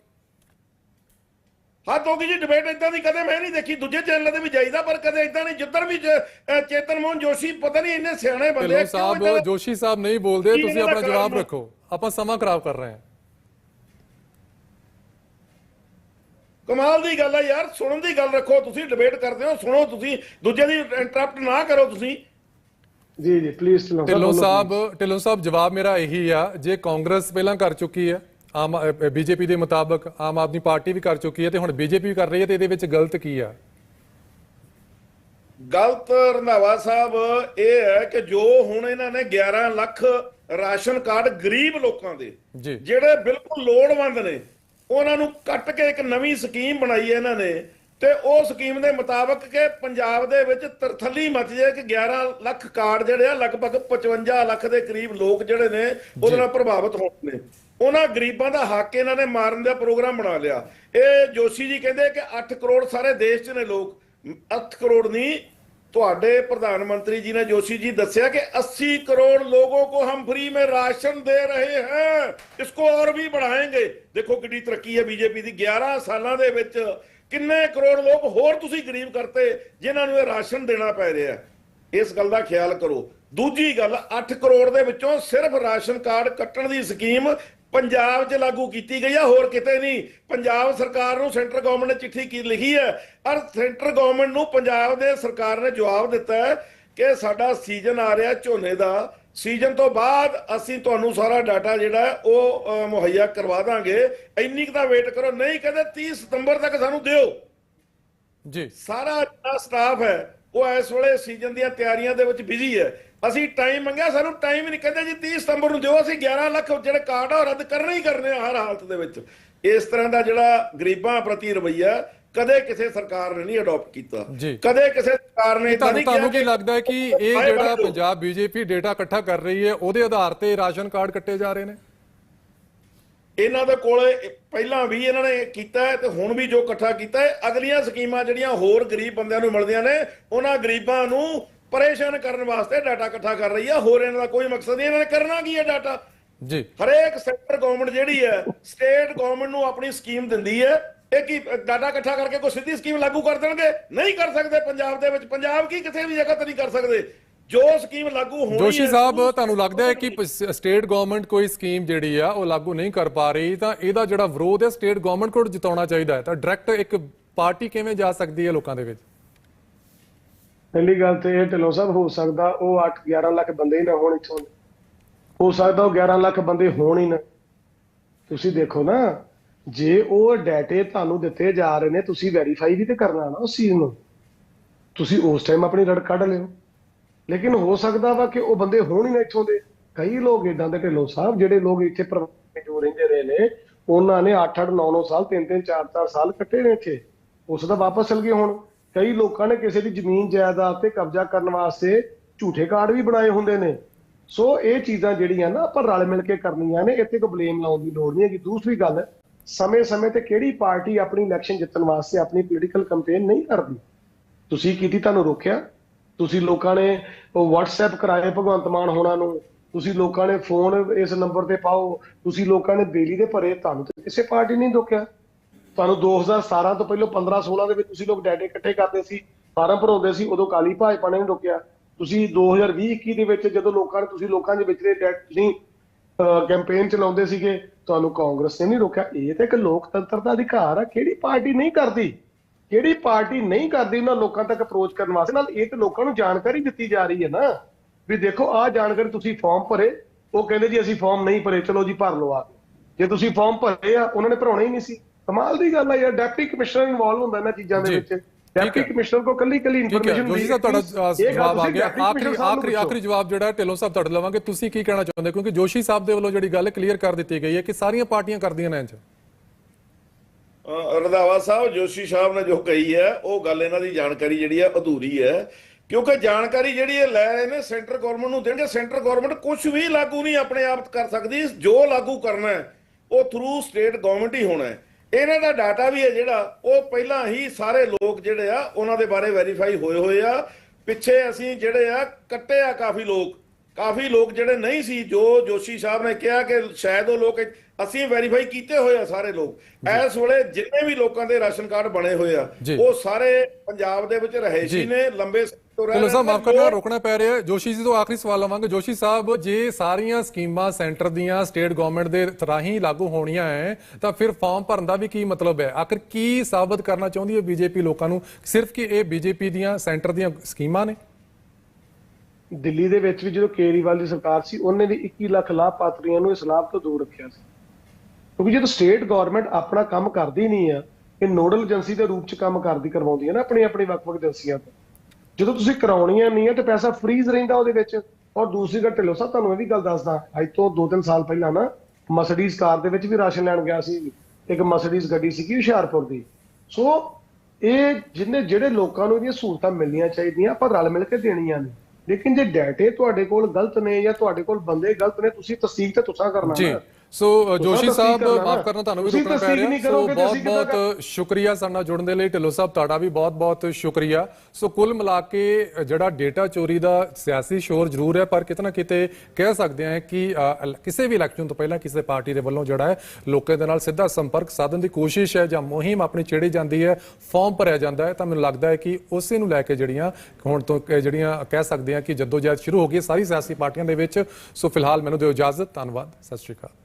ਹੱਦ ਹੋ ਗਈ ਜੀ ਡਿਬੇਟ ਇਦਾਂ ਦੀ ਕਦੇ ਮੈਂ ਨਹੀਂ ਦੇਖੀ ਦੂਜੇ ਚੈਨਲ ਤੇ ਵੀ ਜਾਈਦਾ ਪਰ ਕਦੇ ਇਦਾਂ ਨਹੀਂ ਜਿੱਧਰ ਵੀ ਚੇਤਨ ਮੋਹਨ ਜੋਸ਼ੀ ਪਤਾ ਨਹੀਂ ਇੰਨੇ ਸਿਆਣੇ ਬੰਦੇ ਆ, ਸਾਹਿਬ ਜੋਸ਼ੀ ਸਾਹਿਬ ਨਹੀਂ ਬੋਲਦੇ ਤੁਸੀਂ ਆਪਣਾ ਜਵਾਬ? ਰੱਖੋ ਆਪਾਂ ਸਮਾਂ ਖਰਾਬ ਕਰ ਰਹੇ ਹਾਂ। ਕਮਾਲ ਦੀ ਗੱਲ ਹੈ ਯਾਰ ਸੁਣਨ ਦੀ ਗੱਲ ਰੱਖੋ ਤੁਸੀਂ ਡਿਬੇਟ ਕਰਦੇ ਹੋ ਸੁਣੋ ਤੁਸੀਂ ਦੂਜੇ ਦੀ ਇੰਟਰਰਪਟ ਨਾ ਕਰੋ ਤੁਸੀਂ। ਜੀ ਜੀ ਪਲੀਜ਼ ਢਿੱਲੋਂ ਸਾਹਿਬ ਢਿੱਲੋਂ ਸਾਹਿਬ ਜਵਾਬ ਮੇਰਾ ਇਹੀ ਆ ਜੇ ਕਾਂਗਰਸ ਪਹਿਲਾਂ ਕਰ ਚੁੱਕੀ ਹੈ ਆਮ ਬੀਜੇਪੀ ਦੇ ਮੁਤਾਬਕ ਆਮ ਆਦਮੀ ਪਾਰਟੀ ਵੀ ਕਰ ਚੁੱਕੀ ਹੈ ਤੇ ਹੁਣ ਬੀਜੇਪੀ ਵੀ ਕਰ ਰਹੀ ਹੈ ਤੇ ਇਹਦੇ ਵਿੱਚ ਗਲਤ ਕੀ ਆ? ਗਲਤ ਰੰਧਾਵਾ ਸਾਹਿਬ ਇਹ ਹੈ ਕਿ ਜੋ ਹੁਣ ਇਹਨਾਂ ਨੇ 11 ਲੱਖ ਰਾਸ਼ਨ ਕਾਰਡ ਗਰੀਬ ਲੋਕਾਂ ਦੇ ਜਿਹੜੇ ਬਿਲਕੁਲ ਲੋੜਵੰਦ ਨੇ ਉਹਨਾਂ ਨੂੰ ਕੱਟ ਕੇ ਇੱਕ ਨਵੀਂ ਸਕੀਮ ਬਣਾਈ ਹੈ ਇਹਨਾਂ ਨੇ ਤੇ ਉਹ ਸਕੀਮ ਦੇ ਮੁਤਾਬਕ ਕਿ ਪੰਜਾਬ ਦੇ ਵਿੱਚ ਤਰਥੱਲੀ ਮਚ ਜੇ ਕਿ 11 ਲੱਖ ਕਾਰਡ ਜਿਹੜੇ ਆ ਲਗਭਗ 55 ਲੱਖ ਦੇ ਕਰੀਬ ਲੋਕ ਜਿਹੜੇ ਨੇ ਉਹਦੇ ਨਾਲ ਪ੍ਰਭਾਵਿਤ ਹੋਣ ਨੇ। ਉਹਨਾਂ ਗਰੀਬਾਂ ਦਾ ਹੱਕ ਇਹਨਾਂ ਨੇ ਮਾਰਨ ਦਾ ਪ੍ਰੋਗਰਾਮ ਬਣਾ ਲਿਆ ਇਹ ਜੋਸ਼ੀ ਜੀ ਕਹਿੰਦੇ ਕਿ 8 ਕਰੋੜ ਸਾਰੇ ਦੇਸ਼ 'ਚ ਨੇ ਲੋਕ 8 ਕਰੋੜ ਨਹੀਂ ਤੁਹਾਡੇ प्रधान मंत्री जी ने जोशी जी दसिया कि 80 करोड़ लोगों को हम फ्री में राशन दे रहे हैं इसको और भी बढ़ाएंगे ਦੇਖੋ ਕਿੱਡੀ ਤਰੱਕੀ ਹੈ ਬੀਜੇਪੀ ਦੀ 11 ਸਾਲਾਂ ਦੇ ਵਿੱਚ ਕਿੰਨੇ ਕਰੋੜ ਲੋਕ ਹੋਰ ਤੁਸੀਂ ਗਰੀਬ ਕਰਤੇ ਜਿਨ੍ਹਾਂ ਨੂੰ ਇਹ ਰਾਸ਼ਨ ਦੇਣਾ ਪੈ ਰਿਹਾ ਹੈ ਇਸ ਗੱਲ ਦਾ ਖਿਆਲ ਕਰੋ ਦੂਜੀ ਗੱਲ 8 ਕਰੋੜ ਦੇ ਵਿੱਚੋਂ ਸਿਰਫ ਰਾਸ਼ਨ ਕਾਰਡ ਕੱਟਣ ਦੀ ਸਕੀਮ ਪੰਜਾਬ 'ਚ ਲਾਗੂ ਕੀਤੀ ਗਈ ਆ ਹੋਰ ਕਿਤੇ ਨਹੀਂ। ਪੰਜਾਬ ਸਰਕਾਰ ਨੂੰ ਸੈਂਟਰ ਗਵਰਨਮੈਂਟ ਨੇ ਚਿੱਠੀ ਕੀ ਲਿਖੀ ਹੈ? ਔਰ ਸੈਂਟਰ ਗਵਰਨਮੈਂਟ ਨੂੰ ਪੰਜਾਬ ਦੇ ਸਰਕਾਰ ਨੇ ਜਵਾਬ ਦਿੱਤਾ ਹੈ ਕਿ ਸਾਡਾ ਸੀਜ਼ਨ ਆ ਰਿਹਾ ਝੋਨੇ ਦਾ। ਸੀਜ਼ਨ ਤੋਂ ਬਾਅਦ ਅਸੀਂ ਤੁਹਾਨੂੰ ਸਾਰਾ ਡਾਟਾ ਜਿਹੜਾ ਉਹ ਮੁਹੱਈਆ ਕਰਵਾ ਦਾਂਗੇ। ਇੰਨੀ ਕੁ ਦਾ ਵੇਟ ਕਰੋ। ਨਹੀਂ ਕਹਿੰਦੇ 30 ਸਤੰਬਰ ਤੱਕ ਸਾਨੂੰ ਦਿਓ। ਜੀ। ਸਾਰਾ ਜਿਹੜਾ ਸਟਾਫ ਹੈ ਉਹ ਇਸ ਵੇਲੇ ਸੀਜ਼ਨ ਦੀਆਂ ਤਿਆਰੀਆਂ ਦੇ ਵਿੱਚ ਬਿਜ਼ੀ ਹੈ। ਅਸੀਂ ਟਾਈਮ ਮੰਗਿਆ ਸਾਨੂੰ ਟਾਈਮ ਨਹੀਂ ਕਹਿੰਦੇ ਜੀ 30 ਸਤੰਬਰ ਨੂੰ ਦਿਓ ਅਸੀਂ 11 ਲੱਖ ਜਿਹੜੇ ਕਾਰਡ ਆ ਰੱਦ ਕਰਨੇ ਹੀ ਕਰਨੇ ਆ ਹਰ ਹਾਲਤ ਦੇ ਵਿੱਚ ਇਸ ਤਰ੍ਹਾਂ ਦਾ ਜਿਹੜਾ ਗਰੀਬਾਂ ਪ੍ਰਤੀ ਰਵਈਆ ਕਦੇ ਕਿਸੇ ਸਰਕਾਰ ਨੇ ਨਹੀਂ ਅਡਾਪਟ ਕੀਤਾ। ਕਦੇ ਕਿਸੇ ਸਰਕਾਰ ਨੇ ਤੁਹਾਨੂੰ ਨਹੀਂ ਤੁਹਾਨੂੰ ਕੀ ਲੱਗਦਾ ਹੈ ਕਿ ਇਹ ਜਿਹੜਾ। ਪੰਜਾਬ ਬੀਜੇਪੀ ਡੇਟਾ ਇਕੱਠਾ ਕਰ ਰਹੀ ਹੈ ਉਹਦੇ ਆਧਾਰ ਤੇ ਰਾਸ਼ਨ ਕਾਰਡ ਕੱਟੇ ਜਾ ਰਹੇ ਨੇ ਇਹਨਾਂ ਦੇ ਕੋਲੇ ਪਹਿਲਾਂ ਵੀ ਇਹਨਾਂ ਨੇ ਕੀਤਾ ਤੇ ਹੁਣ ਵੀ ਜੋ ਇਕੱਠਾ ਕੀਤਾ ਹੈ ਅਗਲੀਆਂ ਸਕੀਮਾਂ ਜਿਹੜੀਆਂ ਹੋਰ ਗਰੀਬ ਬੰਦਿਆਂ ਨੂੰ ਮਿਲਦੀਆਂ ਨੇ ਉਹਨਾਂ ਗਰੀਬਾਂ ਨੂੰ ਪਰੇਸ਼ਾਨ ਕਰਨ ਵਾਸਤੇ ਡਾਟਾ ਇਕੱਠਾ ਕਰ ਰਹੀ ਹੈ ਹੋਰ ਇਹਨਾਂ ਦਾ ਕੋਈ ਮਕਸਦ ਨਹੀਂ ਇਹਨਾਂ ਨੇ ਕਰਨਾ ਕੀ ਹੈ ਡਾਟਾ? ਜੀ। ਹਰੇਕ ਸੈਂਟਰ ਗਵਰਨਮੈਂਟ ਜਿਹੜੀ ਹੈ ਸਟੇਟ ਗਵਰਨਮੈਂਟ ਨੂੰ ਆਪਣੀ ਸਕੀਮ ਦਿੰਦੀ ਹੈ ਇਹ ਕੀ ਡਾਟਾ ਇਕੱਠਾ ਕਰਕੇ ਕੋਈ ਸਿੱਧੀ ਸਕੀਮ ਲਾਗੂ ਕਰ ਦੇਣਗੇ? ਨਹੀਂ ਕਰ ਸਕਦੇ ਪੰਜਾਬ ਦੇ ਵਿੱਚ। ਪੰਜਾਬ ਕੀ ਕਿਸੇ ਵੀ ਜਗ੍ਹਾ ਤੇ ਨਹੀਂ ਕਰ ਸਕਦੇ। ਜੋ ਸਕੀਮ ਲਾਗੂ ਹੋਣੀ ਜੋਸ਼ੀ ਹੈ, ਸਾਹਿਬ ਉਹ ਤੁਹਾਨੂੰ ਲੱਗਦਾ ਹੈ ਕਿ ਸਟੇਟ ਗਵਰਨਮੈਂਟ ਕੋਈ ਸਕੀਮ ਜਿਹੜੀ ਆ ਉਹ ਲਾਗੂ ਨਹੀਂ ਕਰ ਪਾ ਰਹੀ ਤਾਂ ਇਹਦਾ ਜਿਹੜਾ ਵਿਰੋਧ ਹੈ ਸਟੇਟ ਗਵਰਨਮੈਂਟ ਕੋਲ ਜਿਤਾਉਣਾ ਚਾਹੀਦਾ ਹੈ। ਤਾਂ ਡਾਇਰੈਕਟ ਇੱਕ ਪਾਰਟੀ ਕਿਵੇਂ ਜਾ ਸਕਦੀ ਹੈ ਲੋਕਾਂ ਦੇ ਵਿੱਚ? ਪਹਿਲੀ ਗੱਲ ਤੇ ਇਹ ਢਿੱਲੋਂ ਸਾਹਿਬ, ਹੋ ਸਕਦਾ ਉਹ 8 11 ਲੱਖ ਬੰਦੇ ਹੀ ਨਾ ਹੋਣ ਇੱਥੋਂ ਦੇ। ਹੋ ਸਕਦਾ ਉਹ 11 ਲੱਖ ਬੰਦੇ ਹੋਣ ਹੀ ਨਾ। ਤੁਸੀਂ ਦੇਖੋ ਨਾ, ਜੇ ਉਹ ਡਾਟੇ ਤੁਹਾਨੂੰ ਦਿੱਤੇ ਜਾ ਰਹੇ ਨੇ, ਤੁਸੀਂ ਵੈਰੀਫਾਈ ਵੀ ਤੇ ਕਰਨਾ ਨਾ ਉਸ ਚੀਜ਼ ਨੂੰ। ਤੁਸੀਂ ਉਸ ਟਾਈਮ ਆਪਣੀ ਰੜ ਕੱਢ ਲਿਓ। ਲੇਕਿਨ ਹੋ ਸਕਦਾ ਵਾ ਕਿ ਉਹ ਬੰਦੇ ਹੋਣ ਹੀ ਨਾ ਇੱਥੋਂ ਦੇ। ਕਈ ਲੋਕ ਇਦਾਂ ਦੇ ਢਿੱਲੋਂ ਸਾਹਿਬ, ਜਿਹੜੇ ਲੋਕ ਇੱਥੇ ਜੋ ਰਹਿੰਦੇ ਰਹੇ ਨੇ, ਉਹਨਾਂ ਨੇ 8-8 9-9 ਸਾਲ 3-3 4-4 ਸਾਲ ਕੱਟੇ ਨੇ ਇੱਥੇ। ਉਸ ਦਾ ਵਾਪਸ ਚਲ ਗਏ ਹੁਣ। ਕਈ ਲੋਕਾਂ ਨੇ ਕਿਸੇ ਦੀ ਜ਼ਮੀਨ ਜਾਇਦਾਦ ਤੇ ਕਬਜ਼ਾ ਕਰਨ ਵਾਸਤੇ ਝੂਠੇ ਕਾਰਡ ਵੀ ਬਣਾਏ ਹੁੰਦੇ ਨੇ। ਸੋ ਇਹ ਚੀਜ਼ਾਂ ਜਿਹੜੀਆਂ ਨਾ ਆਪਾਂ ਰਲ ਮਿਲ ਕੇ ਕਰਨੀਆਂ ਨੇ, ਇੱਥੇ ਕੋਈ ਬਲੇਮ ਲਾਉਣ ਦੀ ਲੋੜ ਨਹੀਂ ਹੈਗੀ। ਦੂਸਰੀ ਗੱਲ, ਸਮੇਂ-ਸਮੇਂ ਤੇ ਕਿਹੜੀ ਪਾਰਟੀ ਆਪਣੀ ਇਲੈਕਸ਼ਨ ਜਿੱਤਣ ਵਾਸਤੇ ਆਪਣੀ ਪੋਲੀਟੀਕਲ ਕੈਂਪੇਨ ਨਹੀਂ ਕਰਦੀ? ਤੁਸੀਂ ਕੀਤੀ ਤੁਹਾਨੂੰ ਰੋਕਿਆ? ਤੁਸੀਂ ਲੋਕਾਂ ਨੇ ਉਹ WhatsApp ਕਰਾਏ ਭਗਵੰਤ ਮਾਨ ਹੋਣਾ ਨੂੰ। ਤੁਸੀਂ ਲੋਕਾਂ ਨੇ ਫੋਨ ਇਸ ਨੰਬਰ ਤੇ ਪਾਓ। ਤੁਸੀਂ ਲੋਕਾਂ ਨੇ ਬੇਲੀ ਦੇ ਭਰੇ ਤੁਹਾਨੂੰ ਤੇ ਕਿਸੇ ਪਾਰਟੀ ਨਹੀਂ ਰੋਕਿਆ। ਤੁਹਾਨੂੰ 2017 ਤੋਂ ਪਹਿਲਾਂ 15 16 ਦੇ ਵਿੱਚ ਤੁਸੀਂ ਲੋਕ ਡਾਟੇ ਇਕੱਠੇ ਕਰਦੇ ਸੀ, ਫਾਰਮ ਭਰਾਉਂਦੇ ਸੀ, ਉਦੋਂ ਕਾਲੀ ਭਾਜਪਾ ਨੇ ਵੀ ਰੋਕਿਆ। ਤੁਸੀਂ 2020 21 ਦੇ ਵਿੱਚ ਜਦੋਂ ਲੋਕਾਂ ਨੇ, ਤੁਸੀਂ ਲੋਕਾਂ ਦੇ ਵਿਚਲੇ ਡੈਟ ਤੁਸੀਂ ਕੈਂਪੇਨ ਚਲਾਉਂਦੇ ਸੀਗੇ, ਤੁਹਾਨੂੰ ਕਾਂਗਰਸ ਨੇ ਨਹੀਂ ਰੋਕਿਆ। ਇਹ ਤਾਂ ਇੱਕ ਲੋਕਤੰਤਰ ਦਾ ਅਧਿਕਾਰ ਆ, ਕਿਹੜੀ ਪਾਰਟੀ ਨਹੀਂ ਕਰਦੀ? ਕਿਹੜੀ ਪਾਰਟੀ ਨਹੀਂ ਕਰਦੀ ਉਹਨਾਂ ਲੋਕਾਂ ਤੱਕ ਅਪਰੋਚ ਕਰਨ ਵਾਸਤੇ? ਨਾਲ ਇਹ ਤੇ ਲੋਕਾਂ ਨੂੰ ਜਾਣਕਾਰੀ ਦਿੱਤੀ ਜਾ ਰਹੀ ਹੈ ਨਾ, ਵੀ ਦੇਖੋ, ਆਹ ਜਾਣਕਾਰੀ ਤੁਸੀਂ ਫਾਰਮ ਭਰੇ, ਉਹ ਕਹਿੰਦੇ ਜੀ ਅਸੀਂ ਫਾਰਮ ਨਹੀਂ ਭਰੇ, ਚਲੋ ਜੀ ਭਰ ਲਓ ਆ ਕੇ। ਜੇ ਤੁਸੀਂ ਫਾਰਮ ਭਰੇ ਆ, ਉਹਨਾਂ ਨੇ ਭਰਾਉਣੇ ਹੀ ਨਹੀਂ ਸੀ। ਕਮਾਲ ਦੀ ਗੱਲ ਆ ਯਾਰ ਡਿਪਟੀ ਕਮਿਸ਼ਨਰ ਇਨਵੋਲਵ ਹੁੰਦਾ ਇਹਨਾਂ ਚੀਜ਼ਾਂ ਦੇ ਵਿੱਚ। ਡਿਪਟੀ ਹੈ। ਕਮਿਸ਼ਨਰ ਕੋ ਕੱਲੀ ਕੱਲੀ ਹੈ ਇਨਫੋਰਮੇਸ਼ਨ ਜੋਸ਼ੀ ਸਾਹਿਬ ਤੁਹਾਡਾ ਜਵਾਬ ਆ ਗਿਆ। ਆਖਰੀ ਆਖਰੀ ਆਖਰੀ ਜਵਾਬ ਜਿਹੜਾ ਹੈ ਢਿੱਲੋਂ ਸਾਹਿਬ ਤੁਹਾਡੇ ਲਵਾਂਗੇ ਤੁਸੀਂ ਕੀ ਕਹਿਣਾ ਚਾਹੁੰਦੇ? ਹੋ? ਕਿਉਂਕਿ ਜੋਸ਼ੀ ਸਾਹਿਬ ਦੇ ਵੱਲੋਂ ਜਿਹੜੀ ਗੱਲ ਕਲੀਅਰ ਕਰ ਦਿੱਤੀ ਗਈ ਹੈ ਕਿ ਸਾਰੀਆਂ ਪਾਰਟੀਆਂ ਕਰਦੀਆਂ ਨੇ ਇੰਜ ਅ, ਰੰਧਾਵਾ ਸਾਹਿਬ ਜੋਸ਼ੀ ਸਾਹਿਬ ਨੇ ਜੋ ਕਹੀ ਹੈ ਉਹ ਗੱਲ ਇਹਨਾਂ ਦੀ ਜਾਣਕਾਰੀ ਜਿਹੜੀ ਹੈ ਅਧੂਰੀ ਹੈ। ਕਿਉਂਕਿ ਜਾਣਕਾਰੀ ਜਿਹੜੀ ਇਹ ਲੈ ਰਹੇ ਨੇ ਸੈਂਟਰ ਗਵਰਨਮੈਂਟ ਨੂੰ ਦੇਣਗੇ। ਸੈਂਟਰ ਗਵਰਨਮੈਂਟ ਕੁਝ ਵੀ ਲਾਗੂ ਨਹੀਂ ਆਪਣੇ ਆਪ ਕਰ ਸਕਦੀ। ਜੋ ਲਾਗੂ ਕਰਨਾ ਹੈ ਉਹ ਥਰੂ ਸਟੇਟ ਗਵਰਨਮੈਂਟ ਹੀ ਹੋਣਾ ਹੈ। ਇਹਨਾਂ ਦਾ ਡਾਟਾ ਵੀ ਹੈ ਜਿਹੜਾ ਉਹ ਪਹਿਲਾਂ ਹੀ ਸਾਰੇ ਲੋਕ ਜਿਹੜੇ ਆ ਉਹਨਾਂ ਦੇ ਬਾਰੇ ਵੈਰੀਫਾਈ ਹੋਏ ਹੋਏ ਆ ਪਿੱਛੇ ਅਸੀਂ ਜਿਹੜੇ ਆ ਕੱਟੇ ਆ ਕਾਫੀ ਲੋਕ ਕਾਫੀ ਲੋਕ ਜਿਹੜੇ ਨਹੀਂ ਸੀ ਜੋ ਜੋਸ਼ੀ ਸਾਹਿਬ ਨੇ ਕਿਹਾ ਕਿ ਸ਼ਾਇਦ ਉਹ ਲੋਕ ਅਸੀਂ ਵੈਰੀਫਾਈ ਕੀਤੇ ਹੋਏ ਆ ਸਾਰੇ ਲੋਕ ਇਸ ਵੇਲੇ ਜਿੰਨੇ ਵੀ ਲੋਕਾਂ ਦੇ ਰਾਸ਼ਨ ਕਾਰਡ ਬਣੇ ਹੋਏ ਆ। ਉਹ ਸਾਰੇ ਪੰਜਾਬ ਦੇ ਵਿੱਚ ਰਹਿਸ਼ੀ ਜੀ। ਨੇ ਲੰਬੇ ਰਹਿ ਢਿੱਲੋਂ ਸਾਹਿਬ ਮਾਫ। ਕਰਨਾ ਰੋਕਣਾ ਪੈ ਰਿਹਾ। ਜੋਸ਼ੀ ਜੀ ਤੋਂ ਆਖਰੀ ਸਵਾਲ ਲਵਾਂਗੇ। ਜੋਸ਼ੀ ਸਾਹਿਬ ਜੇ ਸਾਰੀਆਂ ਸਕੀਮਾਂ ਸੈਂਟਰ ਦੀਆਂ ਸਟੇਟ ਗਵਰਨਮੈਂਟ ਦੇ ਰਾਹੀਂ ਲਾਗੂ ਹੋਣੀਆਂ ਹੈ ਤਾਂ ਫਿਰ ਫਾਰਮ ਭਰਨ ਦਾ ਵੀ ਕੀ ਮਤਲਬ ਹੈ? ਆਖਰ ਕੀ ਸਾਬਤ ਕਰਨਾ ਚਾਹੁੰਦੀ ਹੈ ਬੀਜੇਪੀ ਲੋਕਾਂ ਨੂੰ? ਸਿਰਫ ਕਿ ਇਹ ਬੀਜੇਪੀ ਦੀਆਂ ਸੈਂਟਰ ਦੀਆਂ ਸਕੀਮਾਂ ਨੇ? ਦਿੱਲੀ ਦੇ ਵਿੱਚ ਵੀ ਜਦੋਂ ਕੇਜਰੀਵਾਲ ਦੀ ਸਰਕਾਰ ਸੀ ਉਹਨੇ ਵੀ 21 ਲੱਖ ਲਾਭਪਾਤਰੀਆਂ ਨੂੰ ਇਸ ਲਾਭ ਤੋਂ ਦੂਰ ਰੱਖਿਆ ਸੀ। ਕਿਉਂਕਿ ਜਦੋਂ ਸਟੇਟ ਗਵਰਨਮੈਂਟ ਆਪਣਾ ਕੰਮ ਕਰਦੀ ਨਹੀਂ ਆ ਇਹ ਨੋਡਲ ਏਜੰਸੀ ਦੇ ਰੂਪ ਚ ਕੰਮ ਕਰਦੀ ਕਰਵਾਉਂਦੀ ਹੈ ਨਾ ਆਪਣੀ ਆਪਣੀ ਵੱਖ-ਵੱਖ ਏਜੰਸੀਆਂ ਤੋਂ। ਜਦੋਂ ਤੁਸੀਂ ਕਰਾਉਣੀਆਂ ਨਹੀਂ ਹੈ ਤੇ ਪੈਸਾ ਫ੍ਰੀਜ਼ ਰਹਿੰਦਾ ਉਹਦੇ ਵਿੱਚ। ਔਰ ਦੂਸਰੀ ਗੱਲ ਢਿੱਲੋਂ ਸਾਹਿਬ ਤੁਹਾਨੂੰ ਇਹ ਵੀ ਗੱਲ ਦੱਸਦਾ ਅੱਜ ਤੋਂ 2-3 ਸਾਲ ਪਹਿਲਾਂ ਨਾ ਮਰਸੀਡੀਜ਼ ਕਾਰ ਦੇ ਵਿੱਚ ਵੀ ਰਾਸ਼ਨ ਲੈਣ ਗਿਆ ਸੀ ਇੱਕ ਮਰਸੀਡੀਜ਼ ਗੱਡੀ ਸੀਗੀ ਹੁਸ਼ਿਆਰਪੁਰ ਦੀ। ਸੋ ਇਹ ਜਿੰਨੇ ਜਿਹੜੇ ਲੋਕਾਂ ਨੂੰ ਇਹਦੀਆਂ ਸਹੂਲਤਾਂ ਮਿਲਣੀਆਂ ਚਾਹੀਦੀਆਂ ਆਪਾਂ ਰਲ ਮਿਲ ਕੇ ਦੇਣੀਆਂ ਨੇ। ਲੇਕਿਨ ਜੇ ਡਾਟੇ ਤੁਹਾਡੇ ਕੋਲ ਗਲਤ ਨੇ ਜਾਂ ਤੁਹਾਡੇ ਕੋਲ ਬੰਦੇ ਗਲਤ ਨੇ ਤੁਸੀਂ ਤਸਦੀਕ ਤੇ ਤੁਸੀਂ ਕਰਨਾ ਨਾ। ਸੋ ਅ, ਜੋਸ਼ੀ ਸਾਹਿਬ। ਮਾਫ ਕਰਨਾ ਤੁਹਾਨੂੰ ਵੀ ਰੁਕਣਾ ਪੈ ਰਿਹਾ। ਸੋ ਬਹੁਤ ਬਹੁਤ ਸ਼ੁਕਰੀਆ ਸਾਡੇ ਨਾਲ ਜੁੜਨ ਦੇ ਲਈ। ਢਿੱਲੋਂ ਸਾਹਿਬ ਤੁਹਾਡਾ ਵੀ ਬਹੁਤ ਬਹੁਤ ਸ਼ੁਕਰੀਆ। ਸੋ ਕੁੱਲ ਮਿਲਾ ਕੇ ਜਿਹੜਾ ਡੇਟਾ ਚੋਰੀ ਦਾ ਸਿਆਸੀ ਸ਼ੋਰ ਜ਼ਰੂਰ ਹੈ ਪਰ ਕਿਤਨਾ ਕਿਤੇ ਕਹਿ ਸਕਦੇ ਹਾਂ ਕਿ ਕਿਸੇ ਵੀ ਇਲੈਕਸ਼ਨ ਤੋਂ ਪਹਿਲਾਂ ਕਿਸੇ ਪਾਰਟੀ ਦੇ ਵੱਲੋਂ ਜਿਹੜਾ ਹੈ ਲੋਕਾਂ ਦੇ ਨਾਲ ਸਿੱਧਾ ਸੰਪਰਕ ਸਾਧਨ ਦੀ ਕੋਸ਼ਿਸ਼ ਹੈ ਜਾਂ ਮੁਹਿੰਮ ਆਪਣੀ ਛੇੜੀ ਜਾਂਦੀ ਹੈ ਫਾਰਮ ਭਰਿਆ ਜਾਂਦਾ ਹੈ ਤਾਂ ਮੈਨੂੰ ਲੱਗਦਾ ਹੈ ਕਿ ਉਸੇ ਨੂੰ ਲੈ ਕੇ ਜਿਹੜੀਆਂ ਹੁਣ ਤੋਂ ਜਿਹੜੀਆਂ ਕਹਿ ਸਕਦੇ ਹਾਂ ਕਿ ਜਦੋਜਹਿਦ ਸ਼ੁਰੂ ਹੋ ਗਈ ਸਾਰੀ ਸਿਆਸੀ ਪਾਰਟੀਆਂ ਦੇ ਵਿੱਚ। ਸੋ ਫਿਲਹਾਲ ਮੈਨੂੰ ਦਿਓ ਇਜਾਜ਼ਤ। ਧੰਨਵਾਦ। ਸਤਿ ਸ਼੍ਰੀ ਅਕਾਲ।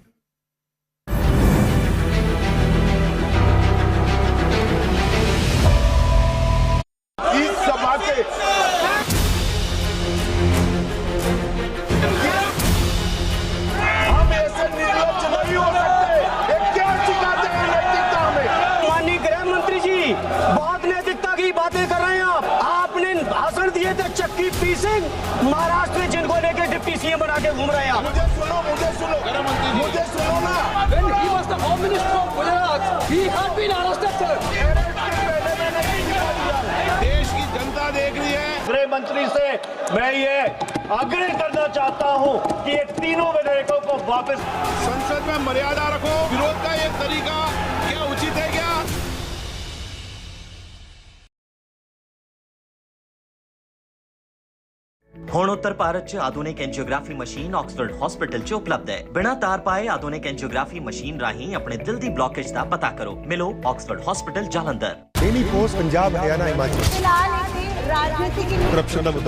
दिए थे चक्की पी सिंह महाराष्ट्र में जिनको लेके डिप्टी सीएम बना के घूम रहे हैं मुझे सुनो मुझे सुनो। मुझे सुनो ना। When he was the Home Minister of Gujarat, he had been arrested, sir. देश की जनता देख रही है। गृह मंत्री से मैं ये आग्रह करना चाहता हूँ कि ये तीनों विधेयकों को वापस संसद में मर्यादा रखो। विरोध का एक तरीका ਹੁਣ ਉੱਤਰ ਭਾਰਤ 'ਚ ਆਧੁਨਿਕ ਐਂਜੀਓਗ੍ਰਾਫੀ ਮਸ਼ੀਨ ਆਕਸਫੋਰਡ ਹਸਪੀਟਲ 'ਚ ਉਪਲਬਧ ਹੈ। ਬਿਨਾਂ ਤਾਰ ਪਾਏ ਆਧੁਨਿਕ ਐਂਜੀਓਗ੍ਰਾਫੀ ਮਸ਼ੀਨ ਰਾਹੀਂ ਆਪਣੇ ਦਿਲ ਦੀ ਬਲੌਕੇਜ ਦਾ ਪਤਾ ਕਰੋ। ਮਿਲੋ Oxford hospital Jalandhar. Daily post Punjab Haryana Himachal. ਫਿਲਹਾਲ ਇੱਥੇ ਰਾਜਨੀਤਿਕ ਕਰਪਸ਼ਨ ਦਾ ਮੁੱਦਾ